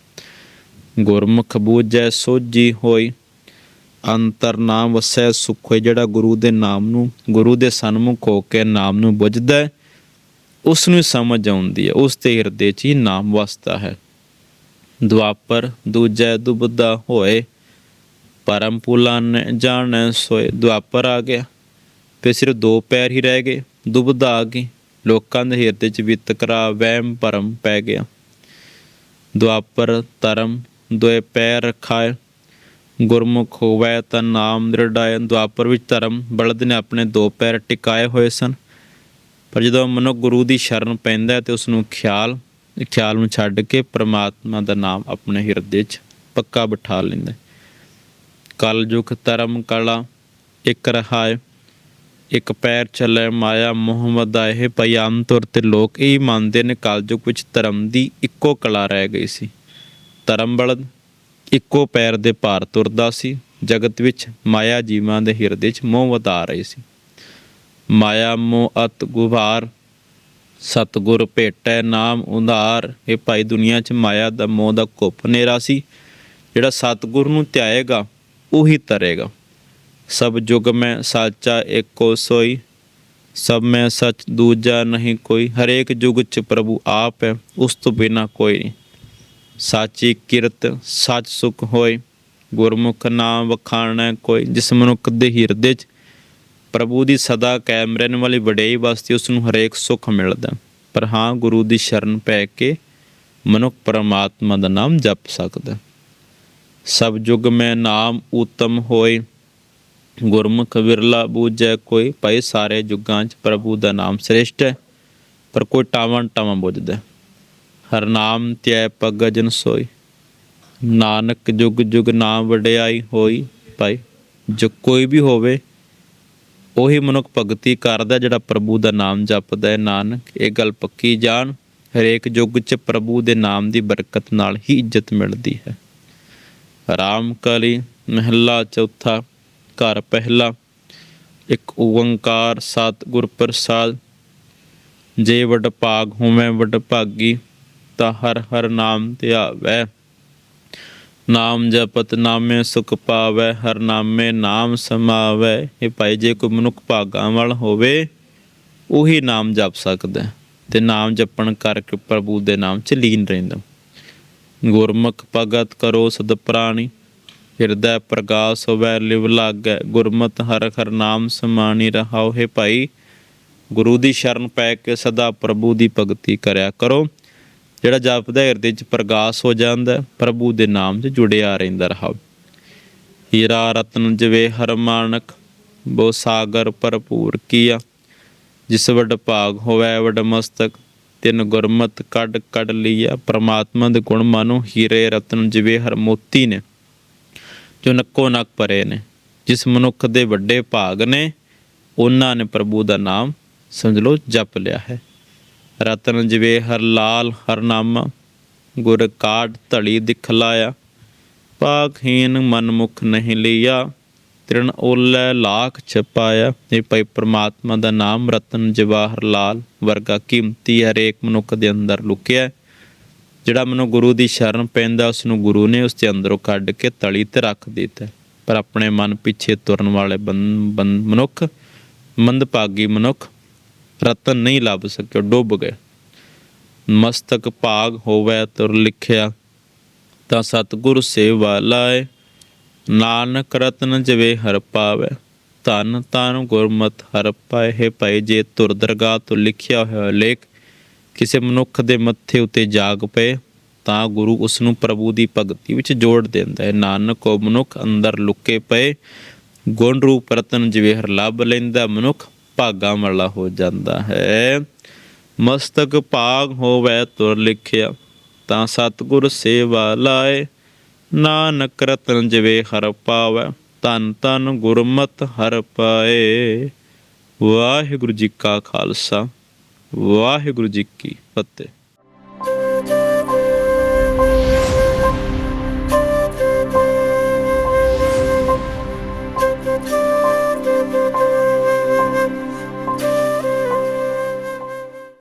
ਗੁਰਮੁਖ ਬੂਝੈ ਸੋਜੀ ਹੋਈ, ਅੰਤਰ ਨਾਮ ਵਸੈ ਸੁਖ ਹੋਏ ਜਿਹੜਾ ਗੁਰੂ ਦੇ ਨਾਮ ਨੂੰ, ਗੁਰੂ ਦੇ ਸਨਮੁਖ ਹੋ ਕੇ ਨਾਮ ਨੂੰ ਬੁੱਝਦਾ ਹੈ ਉਸ ਨੂੰ ਸਮਝ ਆਉਂਦੀ ਹੈ ਉਸ ਦੇ ਹਿਰਦੇ 'ਚ ਹੀ ਨਾਮ ਵਸਦਾ ਹੈ। ਦੁਆਪਰ ਦੂਜੈ ਦੁਬਦਾ ਹੋਏ, ਪਰਮ ਪੁਲਾਨ ਜਾਣੈ ਸੋਏ। ਦੁਆਪਰ ਆ ਗਿਆ ਤੇ ਸਿਰਫ ਦੋ ਪੈਰ ਹੀ ਰਹਿ ਗਏ ਦੁਬਦਾ ਆ ਗਈ। ਲੋਕਾਂ ਦੇ ਹਿਰਦੇ 'ਚ ਵਿਤਕਰਾ ਵਹਿਮ ਭਰਮ ਪੈ ਗਿਆ। ਦੁਆਪਰ ਧਰਮ ਦੋਏ ਪੈਰ ਰਖਾਏ, ਗੁਰਮੁਖ ਹੋਵੇ ਤਾਂ ਨਾਮ ਦ੍ਰਿੜਾਏ ਦੁਆਪਰ ਵਿੱਚ ਧਰਮ ਬਲਦ ਨੇ ਆਪਣੇ ਦੋ ਪੈਰ ਟਿਕਾਏ ਹੋਏ ਸਨ, ਪਰ ਜਦੋਂ ਮਨੁੱਖ ਗੁਰੂ ਦੀ ਸ਼ਰਨ ਪੈਂਦਾ ਤੇ ਉਸ ਨੂੰ ਖਿਆਲ ਖਿਆਲ ਨੂੰ ਛੱਡ ਕੇ ਪ੍ਰਮਾਤਮਾ ਦਾ ਨਾਮ ਆਪਣੇ ਹਿਰਦੇ 'ਚ ਪੱਕਾ ਬਿਠਾ ਲੈਂਦਾ ਹੈ। ਧਰਮ ਕਲਾ, ਇੱਕ ਰਹਾਏ ਇੱਕ ਪੈਰ ਚੱਲੇ ਮਾਇਆ ਮੋਹ ਮਦਾ ਇਹ ਆਮ ਤੌਰ ਤੇ ਲੋਕ ਇਹ ਮੰਨਦੇ ਨੇ ਕਲਯੁਗ ਵਿੱਚ ਧਰਮ ਦੀ ਇੱਕੋ ਕਲਾ ਰਹਿ ਗਈ ਸੀ ਧਰਮ ਬਲਦ ਇੱਕੋ ਪੈਰ ਦੇ ਭਾਰ ਤੁਰਦਾ ਸੀ, ਜਗਤ ਵਿੱਚ ਮਾਇਆ ਜੀਵਾਂ ਦੇ ਹਿਰਦੇ 'ਚ ਮੋਹ ਵਧਾ ਰਹੀ ਸੀ ਮਾਇਆ, ਮੋਹ, ਅਤ ਗੁਭਾਰ ਸਤਗੁਰ ਭੇਟੈ ਨਾਮ ਉਧਾਰ। ਇਹ ਭਾਈ ਦੁਨੀਆ 'ਚ ਮਾਇਆ ਦਾ ਮੋਹ ਦਾ ਕੁੱਪ ਨੇਰਾ ਸੀ। ਜਿਹੜਾ ਸਤਗੁਰ ਨੂੰ ਧਿਆਏਗਾ, ਉਹੀ ਤਰੇਗਾ। ਸਭ ਜੁਗ ਮੈਂ ਸਾਚਾ ਇੱਕੋ ਸੋਈ। ਸਭ ਮੈਂ ਸੱਚ ਦੂਜਾ ਨਹੀਂ ਕੋਈ। ਹਰੇਕ ਯੁਗ 'ਚ ਪ੍ਰਭੂ ਆਪ ਹੈ, ਉਸ ਤੋਂ ਬਿਨਾ ਕੋਈ ਨਹੀਂ। ਸਾਚੀ ਕਿਰਤ, ਸੱਚ ਸੁਖ ਹੋਏ। ਗੁਰਮੁਖ ਨਾਮ ਵਖਾਣਾ ਕੋਈ, ਜਿਸ ਮਨੁੱਖ ਦੇ ਹਿਰਦੇ 'ਚ ਪ੍ਰਭੂ ਦੀ ਸਦਾ ਕਾਇਮ ਰਹਿਣ ਵਾਲੀ ਵਡਿਆਈ ਵਾਸਤੇ ਉਸ ਨੂੰ ਹਰੇਕ ਸੁੱਖ ਮਿਲਦਾ ਪਰ ਹਾਂ, ਗੁਰੂ ਦੀ ਸ਼ਰਨ ਪੈ ਕੇ ਮਨੁੱਖ ਪਰਮਾਤਮਾ ਦਾ ਨਾਮ ਜਪ ਸਕਦਾ ਸਭ ਯੁਗ ਮੈਂ ਨਾਮ ਉਤਮ ਹੋਏ, ਗੁਰਮੁਖ ਵਿਰਲਾ ਬੂਝੈ, ਕੋਈ ਭਾਈ ਸਾਰੇ ਯੁੱਗਾਂ 'ਚ ਪ੍ਰਭੂ ਦਾ ਨਾਮ ਸ੍ਰੇਸ਼ਟ ਹੈ, ਪਰ ਕੋਈ ਟਾਵਾਂ ਟਾਵਾਂ ਬੁੱਝਦਾ ਹਰ ਨਾਮ ਧਿਐ ਪਗਜਨ ਸੋਈ, ਨਾਨਕ ਜੁਗ ਜੁਗ ਨਾਮ ਵਡਿਆਈ ਹੋਈ ਭਾਈ, ਜੋ ਕੋਈ ਵੀ ਹੋਵੇ ਉਹੀ ਮਨੁੱਖ ਭਗਤੀ ਕਰਦਾ ਜਿਹੜਾ ਪ੍ਰਭੂ ਦਾ ਨਾਮ ਜਪਦਾ ਹੈ। ਨਾਨਕ, ਇਹ ਗੱਲ ਪੱਕੀ ਜਾਣ, ਹਰੇਕ ਯੁੱਗ 'ਚ ਪ੍ਰਭੂ ਦੇ ਨਾਮ ਦੀ ਬਰਕਤ ਨਾਲ ਹੀ ਇੱਜ਼ਤ ਮਿਲਦੀ ਹੈ। ਰਾਮ ਕਲੀ, ਮਹਿਲਾ ਚੌਥਾ, ਘਰ ਪਹਿਲਾ, ਇੱਕ ਓੰਕਾਰ ਸਤ ਗੁਰ ਪ੍ਰਸਾਦ। ਜੇ ਵਡ ਭਾਗ ਹੋਵੇਂ ਵਡ ਭਾਗੀ ਤਾਂ ਹਰ ਹਰ ਨਾਮ ਧਿਆਵੈ ਨਾਮ ਜਪਤ ਨਾਮੇ ਸੁਖ ਪਾਵੈ, ਹਰ ਨਾਮੇ ਨਾਮ ਸਮਾਵੈ। ਇਹ ਭਾਈ ਜੇ ਕੋਈ ਮਨੁੱਖ ਭਾਗਾਂ ਵਾਲ ਹੋਵੇ, ਉਹੀ ਨਾਮ ਜਪ ਸਕਦਾ ਤੇ ਨਾਮ ਜਪਣ ਕਰਕੇ ਪ੍ਰਭੂ ਦੇ ਨਾਮ ਚ ਲੀਨ ਰਹਿੰਦਾ। ਗੁਰਮੁਖ ਭਗਤ ਕਰੋ ਸਦ ਪ੍ਰਾਣੀ, ਹਿਰਦੈ ਪ੍ਰਗਾਸ ਹੋਵੈ, ਲਿਵ ਲਾਗੈ। ਗੁਰਮਤਿ ਹਰ ਹਰ ਨਾਮ ਸਮਾਣੀ ਰਹਾਓ। ਹੈ ਭਾਈ, ਗੁਰੂ ਦੀ ਸ਼ਰਨ ਪੈ ਕੇ ਸਦਾ ਪ੍ਰਭੂ ਦੀ ਭਗਤੀ ਕਰਿਆ ਕਰੋ। ਜਿਹੜਾ ਜਪਦਾ ਹਿਰਦੇ 'ਚ ਪ੍ਰਗਾਸ ਹੋ ਜਾਂਦਾ ਹੈ, ਪ੍ਰਭੂ ਦੇ ਨਾਮ 'ਚ ਜੁੜਿਆ ਰਹਿੰਦਾ ਰਹਾ। ਹੀਰਾ ਰਤਨ ਜਵੇ ਹਰ ਮਾਨਕ ਬੋ ਸਾਗਰ ਭਰਪੂਰ ਕੀਆ। ਜਿਸ ਵੱਡ ਭਾਗ ਹੋਵੇ ਵੱਡ ਮਸਤਕ ਤਿੰਨ ਗੁਰਮਤ ਕੱਢ ਕੱਢ ਲਿਆ। ਪ੍ਰਮਾਤਮਾ ਦੇ ਗੁਣ ਮਾਨੋ ਹੀਰੇ ਰਤਨ ਜਿਵੇਂ ਹਰ ਮੋਤੀ ਨੇ ਜੋ ਨੱਕੋ ਨੱਕ ਪਰੇ ਨੇ। ਜਿਸ ਮਨੁੱਖ ਦੇ ਵੱਡੇ ਭਾਗ ਨੇ ਉਹਨਾਂ ਨੇ ਪ੍ਰਭੂ ਦਾ ਨਾਮ ਸਮਝ ਲਓ ਜਪ ਲਿਆ ਹੈ। ਰਤਨ ਜਵੇ ਹਰ ਲਾਲ ਹਰ ਨਾਮਾ, ਗੁਰ ਕਾਢ ਧੜੀ ਦਿਖਲਾਇਆ ਪਾਖਹੀਨ ਮਨ ਮੁਖ ਨਹੀਂ ਲਿਆ, ਤ੍ਰਿਣ ਓਲੇ ਲਾਖ ਛਪਾਇਆ। ਇਹ ਭਾਈ ਪ੍ਰਮਾਤਮਾ ਦਾ ਨਾਮ ਰਤਨ ਜਵਾਹਰ ਲਾਲ, ਵਰਗਾ ਕੀਮਤੀ ਹਰੇਕ ਮਨੁੱਖ ਦੇ ਅੰਦਰ ਲੁਕਿਆ ਜਿਹੜਾ ਮਨੁ ਗੁਰੂ ਦੀ ਸ਼ਰਨ ਪੈਂਦਾ ਉਸ ਨੂੰ ਗੁਰੂ ਨੇ ਉਸ ਦੇ ਅੰਦਰੋਂ ਕੱਢ ਕੇ ਤਲੀ ਤੇ ਰੱਖ ਦਿੱਤਾ। ਪਰ ਆਪਣੇ ਮਨ ਪਿੱਛੇ ਤੁਰਨ ਵਾਲੇ ਬੰ- ਬੰ- ਮਨੁੱਖ, ਮੰਦਭਾਗੀ ਮਨੁੱਖ ਰਤਨ ਨਹੀਂ ਲੱਭ ਸਕਿਓ, ਡੁੱਬ ਗਏ। ਮਸਤਕ ਭਾਗ ਹੋਵੇ ਤੁਰ ਲਿਖਿਆ, ਤਾਂ ਸਤਿਗੁਰ ਸੇਵਾ ਲਾਏ। ਨਾਨਕ ਰਤਨ ਜਵੇ ਹਰ ਪਾਵੇ, ਧਨ ਤਨ ਗੁਰਮਤ ਹਰ ਪਾਏ। ਹੈ ਭਾਈ ਜੇ ਤੁਰ ਦਰਗਾਹ ਤੋਂ ਲਿਖਿਆ ਹੋਇਆ ਲੇਖ ਕਿਸੇ ਮਨੁੱਖ ਦੇ ਮੱਥੇ ਉਤੇ ਜਾਗ ਪਏ, ਤਾਂ ਗੁਰੂ ਉਸ ਨੂੰ ਪ੍ਰਭੂ ਦੀ ਭਗਤੀ ਵਿੱਚ ਜੋੜ ਦਿੰਦਾ ਹੈ। ਨਾਨਕ ਉਹ ਮਨੁੱਖ ਅੰਦਰ ਲੁਕੇ ਪਏ, ਗੁਣ ਰੂਪ ਰਤਨ ਜਿਵੇਂ ਹਰ ਲੱਭ ਲੈਂਦਾ ਮਨੁੱਖ ਭਾਗਾਂ ਵਾਲਾ ਹੋ ਜਾਂਦਾ ਹੈ। ਮਸਤਕ ਭਾਗ ਹੋਵੇ ਤੁਰ ਲਿਖਿਆ, ਤਾਂ ਸਤਿਗੁਰ ਸੇਵਾ ਲਾਏ। ਨਾਨਕ ਰਤਨ ਜਵੇ ਹਰ ਪਾਵੈ ਤਨ ਤਨ ਗੁਰਮਤ ਹਰ ਪਾਏ। ਵਾਹਿਗੁਰੂ ਜੀ ਕਾ ਖਾਲਸਾ, ਵਾਹਿਗੁਰੂ ਜੀ ਕੀ ਫਤਿਹ।